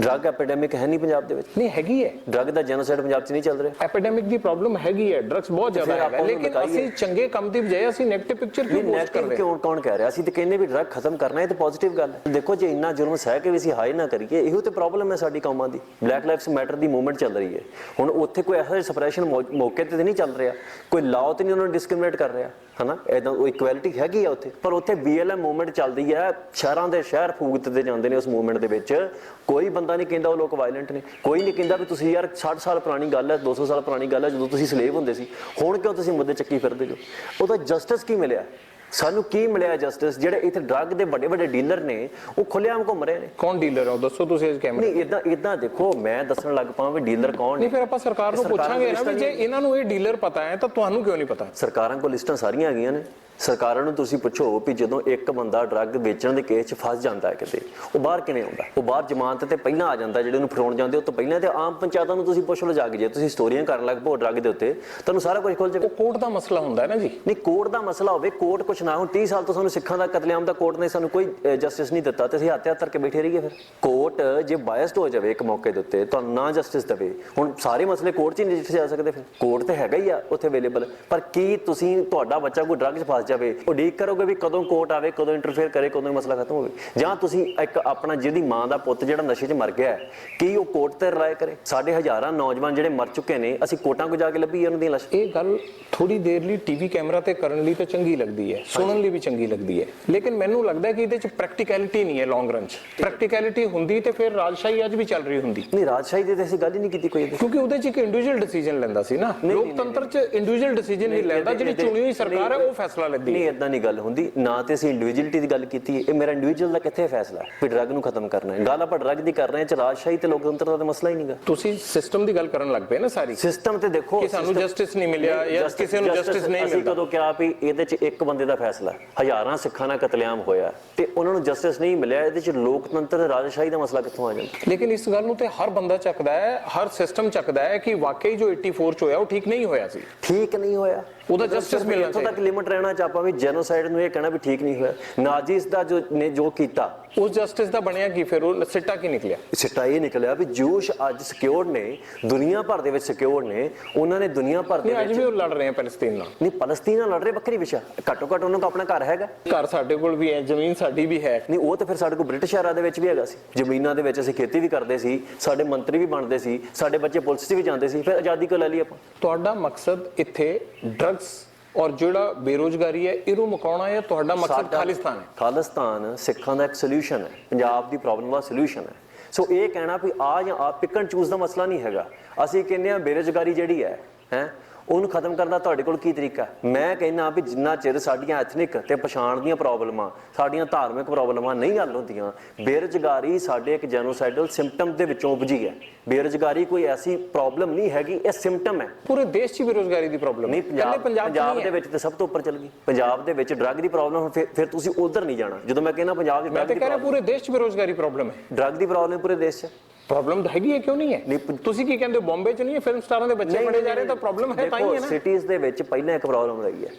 ਡਰੱਗ ਐਪੀਡੈਮਿਕ ਹੈ ਨਹੀਂ ਪੰਜਾਬ ਦੇ ਵਿੱਚ। ਨਹੀਂ ਹੈਗੀ ਹੈ। ਡਰੱਗ ਦਾ ਜੈਨੋਸਾਈਡ ਪੰਜਾਬ 'ਚ ਨਹੀਂ ਚੱਲ ਰਿਹਾ। ਐਪੀਡੈਮਿਕ ਦੀ ਪ੍ਰੋਬਲਮ ਹੈਗੀ ਹੈ। ਡਰੱਗਸ ਬਹੁਤ ਜ਼ਿਆਦਾ ਉਹਨੂੰ ਲੇਕਿਨ। ਅਸੀਂ ਚੰਗੇ ਕੰਮ ਦੀ ਬਜਾਏ ਅਸੀਂ 네ਗੇਟਿਵ ਪਿਕਚਰ ਕਿਉਂ ਪੋਸਟ ਨੈਗੇਟਿਵ ਕਰਦੇ? ਕਿਉਂ ਕੌਣ ਕਹਿ ਰਿਹਾ? ਅਸੀਂ ਤੇ ਕਹਿੰਦੇ ਵੀ ਡਰੱਗ ਖਤਮ ਕਰਨਾ ਹੈ ਤੇ ਪੋਜ਼ਿਟਿਵ ਗੱਲ ਹੈ। ਦੇਖੋ ਜੇ ਇੰਨਾ ਜੁਰਮ ਸਹਿ ਕੇ ਵੀ ਅਸੀਂ ਹਾਈ ਨਾ ਕਰੀਏ ਇਹੋ ਤੇ ਪ੍ਰੋਬਲਮ ਹੈ ਸਾਡੀ ਕੌਮਾਂ ਦੀ। ਬਲੈਕ ਲਾਈਵਸ ਮੈਟਰ ਦੀ ਮੂਵਮੈਂਟ ਚੱਲ ਰਹੀ ਹੈ। ਹੁਣ ਉੱਥੇ ਕੋਈ ਐਸਾ ਸਪਰੈਸ਼ਨ ਮੌਕੇ ਤੇ ਨਹੀਂ ਚੱਲ ਰਿਹਾ। ਕੋਈ ਲਾਅ ਤੇ ਨਹੀਂ ਉਹਨਾਂ ਨੂੰ ਡਿਸਕ੍ਰਿਮੀਨੇਟ ਕਰ ਰਿਹਾ ਹਨਾ? ਐਦਾਂ ਉਹ ਇਕੁਐਲਿਟੀ ਹੈਗੀ ਆ ਉੱਥੇ। ਪਰ ਉੱਥੇ ਬੀਐਲਐਮ ਮੂਵਮੈਂਟ ਚੱਲਦੀ ਹੈ। ਸ਼ਹਿਰਾਂ ਦੇ ਸ਼ਹਿਰ ਫੂਕ ਦਿੱਤੇ ਜਾਂਦੇ ਨੇ ਉਸ ਮੂਵਮੈਂਟ ਦੇ ਵਿੱਚ। ਕੋਈ ਬੰਦਾ ਨਹੀਂ ਕਹਿੰਦਾ ਉਹ ਲੋਕ ਵਾਇਲੈਂਟ ਨੇ। ਕੋਈ ਨਹੀਂ ਕਹਿੰਦਾ ਵੀ ਤੁਸੀਂ ਯਾਰ 60 ਸਾਲ ਪੁਰਾਣੀ ਗੱਲ ਹੈ 200 ਸਾਲ ਪੁਰਾਣੀ ਗੱਲ ਹੈ ਜਦੋਂ ਤੁਸੀਂ ਸਲੇਵ ਹੁੰਦੇ ਸੀ। ਹੁਣ ਕਿਉਂ ਤੁਸੀਂ ਮੁੱਦੇ ਚੱਕੀ ਫਿਰਦੇ ਜੋ? ਉਹਦਾ ਜਸਟਿਸ ਕੀ ਮਿਲਿਆ? ਸਾਨੂੰ ਕੀ ਮਿਲਿਆ ਜਸਟਿਸ ਜਿਹੜੇ ਇੱਥੇ ਡਰੱਗ ਦੇ ਵੱਡੇ ਵੱਡੇ ਡੀਲਰ ਨੇ ਉਹ ਖੁੱਲ੍ਹੇਆਮ ਘੁੰਮ ਰਹੇ ਨੇ। ਕੌਣ ਡੀਲਰ ਉਹ ਦੱਸੋ ਤੁਸੀਂ ਇਸ ਕੈਮਰੇ ਨਹੀਂ ਇਦਾਂ ਇਦਾਂ ਦੇਖੋ ਮੈਂ ਦੱਸਣ ਲੱਗ ਪਾਵਾਂ ਵੀ ਡੀਲਰ ਕੌਣ ਨਹੀਂ ਨੇ ਫਿਰ ਆਪਾਂ ਸਰਕਾਰ ਨੂੰ ਪੁੱਛਾਂਗੇ ਨਾ ਵੀ ਜੇ ਇਹਨਾਂ ਨੂੰ ਇਹ ਡੀਲਰ ਪਤਾ ਹੈ ਤਾਂ ਤੁਹਾਨੂੰ ਕਿਉਂ ਨਹੀਂ ਪਤਾ? ਸਰਕਾਰਾਂ ਕੋਲ ਲਿਸਟਾਂ ਸਾਰੀਆਂ ਹੈਗੀਆਂ ਨੇ। ਸਰਕਾਰਾਂ ਨੂੰ ਤੁਸੀਂ ਪੁੱਛੋ ਵੀ ਜਦੋਂ ਇੱਕ ਬੰਦਾ ਡਰੱਗ ਵੇਚਣ ਦੇ ਕੇਸ 'ਚ ਫਸ ਜਾਂਦਾ ਹੈ ਕਿਤੇ ਉਹ ਬਾਹਰ ਕਿਵੇਂ ਆਉਂਦਾ? ਉਹ ਬਾਹਰ ਜ਼ਮਾਨਤ ਤੇ ਪਹਿਲਾਂ ਆ ਜਾਂਦਾ ਜਿਹੜੇ ਉਹਨੂੰ ਫੜਾਉਣ ਜਾਂਦੇ ਉਹ ਤੋਂ ਪਹਿਲਾਂ ਤੇ ਆਮ ਪੰਚਾਇਤਾਂ ਨੂੰ ਤੁਸੀਂ ਪੁੱਛ ਲਓ ਜਾ ਕੇ ਜੇ ਤੁਸੀਂ ਸਟੋਰੀਆਂ ਕਰਨ ਲੱਗ ਪਓ ਡਰੱਗ ਦੇ ਉੱਤੇ ਤੁਹਾਨੂੰ ਸਾਰਾ ਕੁਝ ਖੁੱਲ ਜਾਵੇ। ਉਹ ਕੋਰਟ ਦਾ ਮਸਲਾ ਹੁੰਦਾ ਹੈ ਨਾ ਜੀ। ਨਹੀਂ ਕੋਰਟ ਦਾ ਮਸਲਾ ਹੋਵੇ ਕੋਰਟ ਕੁਛ ਨਾ ਹੁਣ 30 ਸਾਲ ਤੋਂ ਸਾਨੂੰ ਸਿੱਖਾਂ ਦਾ ਕਤਲੇਆਮ ਦਾ ਕੋਰਟ ਨੇ ਸਾਨੂੰ ਕੋਈ ਜਸਟਿਸ ਨਹੀਂ ਦਿੱਤਾ ਤੇ ਅਸੀਂ ਹੱਥ ਹੱਥ ਧਰ ਕੇ ਬੈਠੇ ਰਹੀਏ ਫਿਰ। ਕੋਰਟ ਜੇ ਬਾਇਸਡ ਹੋ ਜਾਵੇ ਇੱਕ ਮੌਕੇ ਦੇ ਉੱਤੇ ਤੁਹਾਨੂੰ ਨਾ ਜਸਟਿਸ ਦੇਵੇ। ਹੁਣ ਸਾਰੇ ਮਸਲੇ ਕੋਰਟ 'ਚ ਨਹੀਂ ਜਿੱਥੇ ਜਾ ਸਕਦੇ ਫਿਰ। ਕੋਰਟ ਤੇ ਹੈਗਾ ਹੀ ਆ ਉੱਥੇ ਅਵੇਲੇਬਲ ਪਰ ਕੀ ਤੁਸੀਂ ਤੁਹਾਡਾ ਬੱਚਾ ਕੋਈ ਡਰੱਗ 'ਚ ਫਸ ਜਾਵੇ। ਉਡੀਕ ਕਰੋਗੇ ਵੀ ਕਦੋਂ ਕੋਰਟ ਆਵੇ ਕਦੋਂ ਇੰਟਰਫੇਅਰ ਕਰੇ ਕਦੋਂ ਮਸਲਾ ਖਤਮ ਹੋਵੇ। ਜਾਂ ਤੁਸੀਂ ਇੱਕ ਆਪਣਾ ਜਿਹਦੀ ਮਾਂ ਦਾ ਪੁੱਤ ਜਿਹੜਾ ਨਸ਼ੇ 'ਚ ਮਰ ਗਿਆ ਹੈ, ਕੀ ਉਹ ਕੋਰਟ ਤੇ ਰਾਏ ਕਰੇ? ਸਾਡੇ ਹਜ਼ਾਰਾਂ ਨੌਜਵਾਨ ਜਿਹੜੇ ਮਰ ਚੁੱਕੇ ਨੇ ਅਸੀਂ ਕੋਰਟਾਂ ਕੋ ਜਾ ਕੇ ਲੱਭੀ ਉਹਨਾਂ ਦੀਆਂ ਲਾਸ਼ਾਂ? ਇਹ ਗੱਲ ਥੋੜੀ ਦੇਰ ਲਈ ਟੀਵੀ ਕੈਮਰਾ ਤੇ ਕਰਨ ਲਈ ਤਾਂ ਚੰਗੀ ਲੱਗਦੀ ਹੈ ਸੁਣਨ ਲਈ ਵੀ ਚੰਗੀ ਲੱਗਦੀ ਹੈ। ਲੇਕਿਨ ਮੈਨੂੰ ਲੱਗਦਾ ਹੈ ਕਿ ਇਹਦੇ ਚ ਪ੍ਰੈਕਟੀਕੈਲਿਟੀ ਨਹੀਂ ਹੈ ਲੌਂਗ ਰਨ ਚ। ਪ੍ਰੈਕਟੀਕੈਲਿਟੀ ਹੁੰਦੀ ਤੇ ਫਿਰ ਰਾਜਸ਼ਾਹੀ ਅੱਜ ਵੀ ਚੱਲ ਰਹੀ ਹੁੰਦੀ। ਨਹੀਂ ਰਾਜਸ਼ਾਹੀ ਦੀ ਤਾਂ ਅਸੀਂ ਗੱਲ ਹੀ ਨਹੀਂ ਕੀਤੀ ਕੋਈ ਕਿਉਂਕਿ ਉਹਦੇ ਚ ਇੱਕ ਇੰਡੀਵਿਜੂਅਲ ਡਿਸੀਜਨ ਲੈਂਦਾ ਸੀ ਨਾ। ਲੋਕਤੰਤਰ ਚ ਇੰਡੀਵਿਜੂਅਲ ਡਿਸੀਜਨ ਨਹੀਂ ਲੈਂਦਾ ਜਿਹੜੀ ਚੁਣੀ ਹੋਈ ਸਰਕਾਰ ਹੈ ਉਹ ਫੈਸਲਾ ਹੈ ਨਹੀਂ ਇਦਾਂ ਨਹੀਂ ਗੱਲ ਹੁੰਦੀ। ਨਾ ਤੇ ਅਸੀਂ ਇੰਡੀਵਿਜੂਅਲਿਟੀ ਦੀ ਗੱਲ ਕੀਤੀ ਇਹ ਮੇਰਾ ਇੰਡੀਵਿਜੂਅਲ ਦਾ ਕਿੱਥੇ ਫੈਸਲਾ? ਵੀ ਡਰੱਗ ਨੂੰ ਖਤਮ ਕਰਨਾ ਹੈ। ਗੱਲ ਆਪਾਂ ਡਰੱਗ ਦੀ ਕਰ ਰਹੇ ਹਾਂ ਚ ਰਾਜਸ਼ਾਹੀ ਤੇ ਲੋਕਤੰਤਰ ਦਾ ਮਸਲਾ ਹੀ ਨਹੀਂਗਾ ਤੁਸੀਂ ਸਿਸਟਮ ਦੀ ਗੱਲ ਕਰਨ ਲੱਗ ਪਏ ਨਾ ਸਾਰੀ। ਸਿਸਟਮ ਤੇ ਦੇਖੋ ਕਿ ਸਾਨੂੰ justice ਨਹੀਂ ਮਿਲਿਆ ਜਾਂ ਕਿਸੇ ਨੂੰ justice ਨਹੀਂ ਅਸੀਂ ਮਿਲਦਾ। ਕਦੋਂ ਕਿਹਾ ਵੀ ਇਹਦੇ ਚ ਇੱਕ ਬੰਦੇ ਦਾ ਫੈਸਲਾ। ਹਜ਼ਾਰਾਂ ਸਿੱਖਾਂ ਦਾ ਕਤਲੇਆਮ ਹੋਇਆ ਤੇ ਉਹਨਾਂ ਨੂੰ ਜਸਟਿਸ ਨਹੀਂ ਮਿਲਿਆ ਇਹਦੇ ਚ ਲੋਕਤੰਤਰ ਰਾਜਸ਼ਾਹੀ ਦਾ ਮਸਲਾ ਕਿੱਥੋਂ ਆ ਜਾਂਦਾ ਲੇਕਿਨ ਇਸ ਗੱਲ ਨੂੰ ਤੇ ਹਰ ਬੰਦਾ ਚੱਕਦਾ ਹੈ ਹਰ ਸਿਸਟਮ ਚੱਕਦਾ ਹੈ ਕਿ ਵਾਕਈ ਜੋ 84 ਚ ਹੋਇਆ ਉਹ ਠੀਕ ਨਹੀਂ ਹੋਇਆ ਸੀ। ਠੀਕ ਨਹੀਂ ਹੋਇਆ। ਉਹਦਾ justice ਮਿਲਣਾ ਇੱਥੋਂ ਤੱਕ ਲਿਮਟ ਰਹਿਣਾ ਚਾਪਾ ਵੀ ਜੈਨੋਸਾਈਡ ਨੂੰ ਇਹ ਕਹਿਣਾ ਵੀ ਠੀਕ ਨਹੀਂ ਹੋਇਆ। ਨਾਜ਼ੀਸ ਦਾ ਜੋ ਨੇ ਜੋ ਕੀਤਾ ਉਸ ਜਸਟਿਸ ਦਾ ਬਣਿਆ ਕੀ ਫਿਰ ਉਹ ਸਿੱਟਾ ਕੀ ਨਿਕਲਿਆ ਸਿੱਟਾ ਇਹ ਨਿਕਲਿਆ ਵੀ ਜੂਸ਼ ਅੱਜ ਸਿਕਿਉਰਡ ਨੇ ਦੁਨੀਆ ਭਰ ਦੇ ਵਿੱਚ ਸਿਕਿਉਰਡ ਨੇ ਉਹਨਾਂ ਨੇ ਦੁਨੀਆ ਭਰ ਦੇ ਨਹੀਂ ਅੱਜ ਵਿੱਚ ਵੀ ਉਹ ਲੜ ਰਹੇ ਆ ਪੈਲਸਤੀਨ ਨਾਲ ਨਹੀਂ ਫਲਸਤੀਨ ਨਾਲ ਲੜ ਰਹੇ ਵੱਖਰੀ ਵਿਸ਼ਾ ਘੱਟੋ ਘੱਟ ਉਹਨਾਂ ਕੋਲ ਆਪਣਾ ਘਰ ਹੈਗਾ ਘਰ ਸਾਡੇ ਕੋਲ ਵੀ ਹੈ ਜ਼ਮੀਨ ਸਾਡੀ ਵੀ ਹੈ ਨਹੀਂ ਉਹ ਤਾਂ ਫਿਰ ਸਾਡੇ ਕੋਲ ਬ੍ਰਿਟਿਸ਼ ਸ਼ਹਿਰਾਂ ਦੇ ਵਿੱਚ ਵੀ ਹੈਗਾ ਸੀ ਜ਼ਮੀਨਾਂ ਦੇ ਵਿੱਚ ਅਸੀਂ ਖੇਤੀ ਵੀ ਕਰਦੇ ਸੀ ਸਾਡੇ ਮੰਤਰੀ ਵੀ ਬਣਦੇ ਸੀ ਸਾਡੇ ਬੱਚੇ ਪੁਲਿਸ 'ਚ ਵੀ ਜਾਂਦੇ ਸੀ ਫਿਰ ਆਜ਼ਾਦੀ ਕੋ ਲੈ ਲਈ ਆਪਾਂ ਤੁਹਾਡਾ ਮਕਸਦ ਇੱਥੇ ਡਰੱਗਸ ਔਰ ਜਿਹੜਾ ਬੇਰੋਜ਼ਗਾਰੀ ਹੈ ਇਹਨੂੰ ਮੁਕਾਉਣਾ ਹੈ ਤੁਹਾਡਾ ਮਕਸਦ ਖਾਲਿਸਤਾਨ ਹੈ। ਖਾਲਿਸਤਾਨ ਸਿੱਖਾਂ ਦਾ ਇੱਕ ਸੋਲੂਸ਼ਨ ਹੈ। ਪੰਜਾਬ ਦੀ ਪ੍ਰੋਬਲਮ ਦਾ ਸੋਲੂਸ਼ਨ ਹੈ। ਸੋ ਇਹ ਕਹਿਣਾ ਵੀ ਆ ਜਾਂ ਆ ਪਿਕ ਐਂਡ ਚੂਜ਼ ਦਾ ਮਸਲਾ ਨਹੀਂ ਹੈਗਾ। ਅਸੀਂ ਕਹਿੰਦੇ ਆ ਬੇਰੁਜ਼ਗਾਰੀ ਜਿਹੜੀ ਹੈ ਹੈ ਉਹਨੂੰ ਖਤਮ ਕਰਨ ਦਾ ਤੁਹਾਡੇ ਕੋਲ ਕੀ ਤਰੀਕਾ? ਮੈਂ ਕਹਿੰਦਾ ਵੀ ਜਿੰਨਾ ਚਿਰ ਸਾਡੀਆਂ ਐਥਨਿਕ ਤੇ ਪਛਾਣ ਦੀਆਂ ਪ੍ਰੋਬਲਮਾਂ ਸਾਡੀਆਂ ਧਾਰਮਿਕ ਪ੍ਰੋਬਲਮਾਂ ਨਹੀਂ ਹੱਲ ਹੁੰਦੀਆਂ ਬੇਰੁਜ਼ਗਾਰੀ ਸਾਡੇ ਇੱਕ ਜੈਨੋਸਾਈਡਲ ਸਿੰਪਟਮ ਦੇ ਵਿੱਚੋਂ ਉਪਜੀ ਹੈ। ਬੇਰੁਜ਼ਗਾਰੀ ਕੋਈ ਐਸੀ ਪ੍ਰੋਬਲਮ ਨਹੀਂ ਹੈਗੀ ਇਹ ਸਿੰਪਟਮ ਹੈ। ਪੂਰੇ ਦੇਸ਼ 'ਚ ਬੇਰੋਜ਼ਗਾਰੀ ਦੀ ਪ੍ਰੋਬਲਮ ਨਹੀਂ ਪੰਜਾਬ ਦੇ ਵਿੱਚ ਤੇ ਸਭ ਤੋਂ ਉੱਪਰ ਚੱਲ ਗਈ। ਪੰਜਾਬ ਦੇ ਵਿੱਚ ਡਰੱਗ ਦੀ ਪ੍ਰੋਬਲਮ ਫਿਰ ਫਿਰ ਤੁਸੀਂ ਉਧਰ ਨਹੀਂ ਜਾਣਾ। ਜਦੋਂ ਮੈਂ ਕਹਿੰਦਾ ਪੰਜਾਬ ਦੀ ਮੈਂ ਡਰੱਗ ਤਾਂ ਦੀ problem- ਪੂਰੇ ਦੇਸ਼ 'ਚ ਬੇਰੋਜ਼ਗਾਰੀ ਪ੍ਰੋਬਲਮ ਹੈ। ਡਰੱਗ ਦੀ ਪ੍ਰੋਬਲਮ ਪੂਰੇ ਦੇਸ਼ 'ਚ। ਪ੍ਰੋਬਲਮ ਤਾਂ ਹੈਗੀ ਹੈ ਕਿਉਂ ਨਹੀਂ ਹੈ? ਨਹੀਂ, ਤੁਸੀਂ ਕੀ ਕਹਿੰਦੇ ਹੋ ਬੰਬੇ 'ਚ ਨਹੀਂ ਹੈ ਫਿਲਮ ਸਟਾਰਾਂ ਦੇ ਬੱਚੇ ਪੜੇ ਜਾ ਰਹੇ ਤਾਂ ਪ੍ਰੋਬਲਮ ਹੈ ਤਾਂ ਹੀ ਹੈ ਨਾ। ਸਿਟੀਜ਼ ਦੇ ਵਿੱਚ ਪਹਿਲਾਂ ਇੱਕ ਪ੍ਰੋਬਲਮ ਰਹੀ ਹੈ।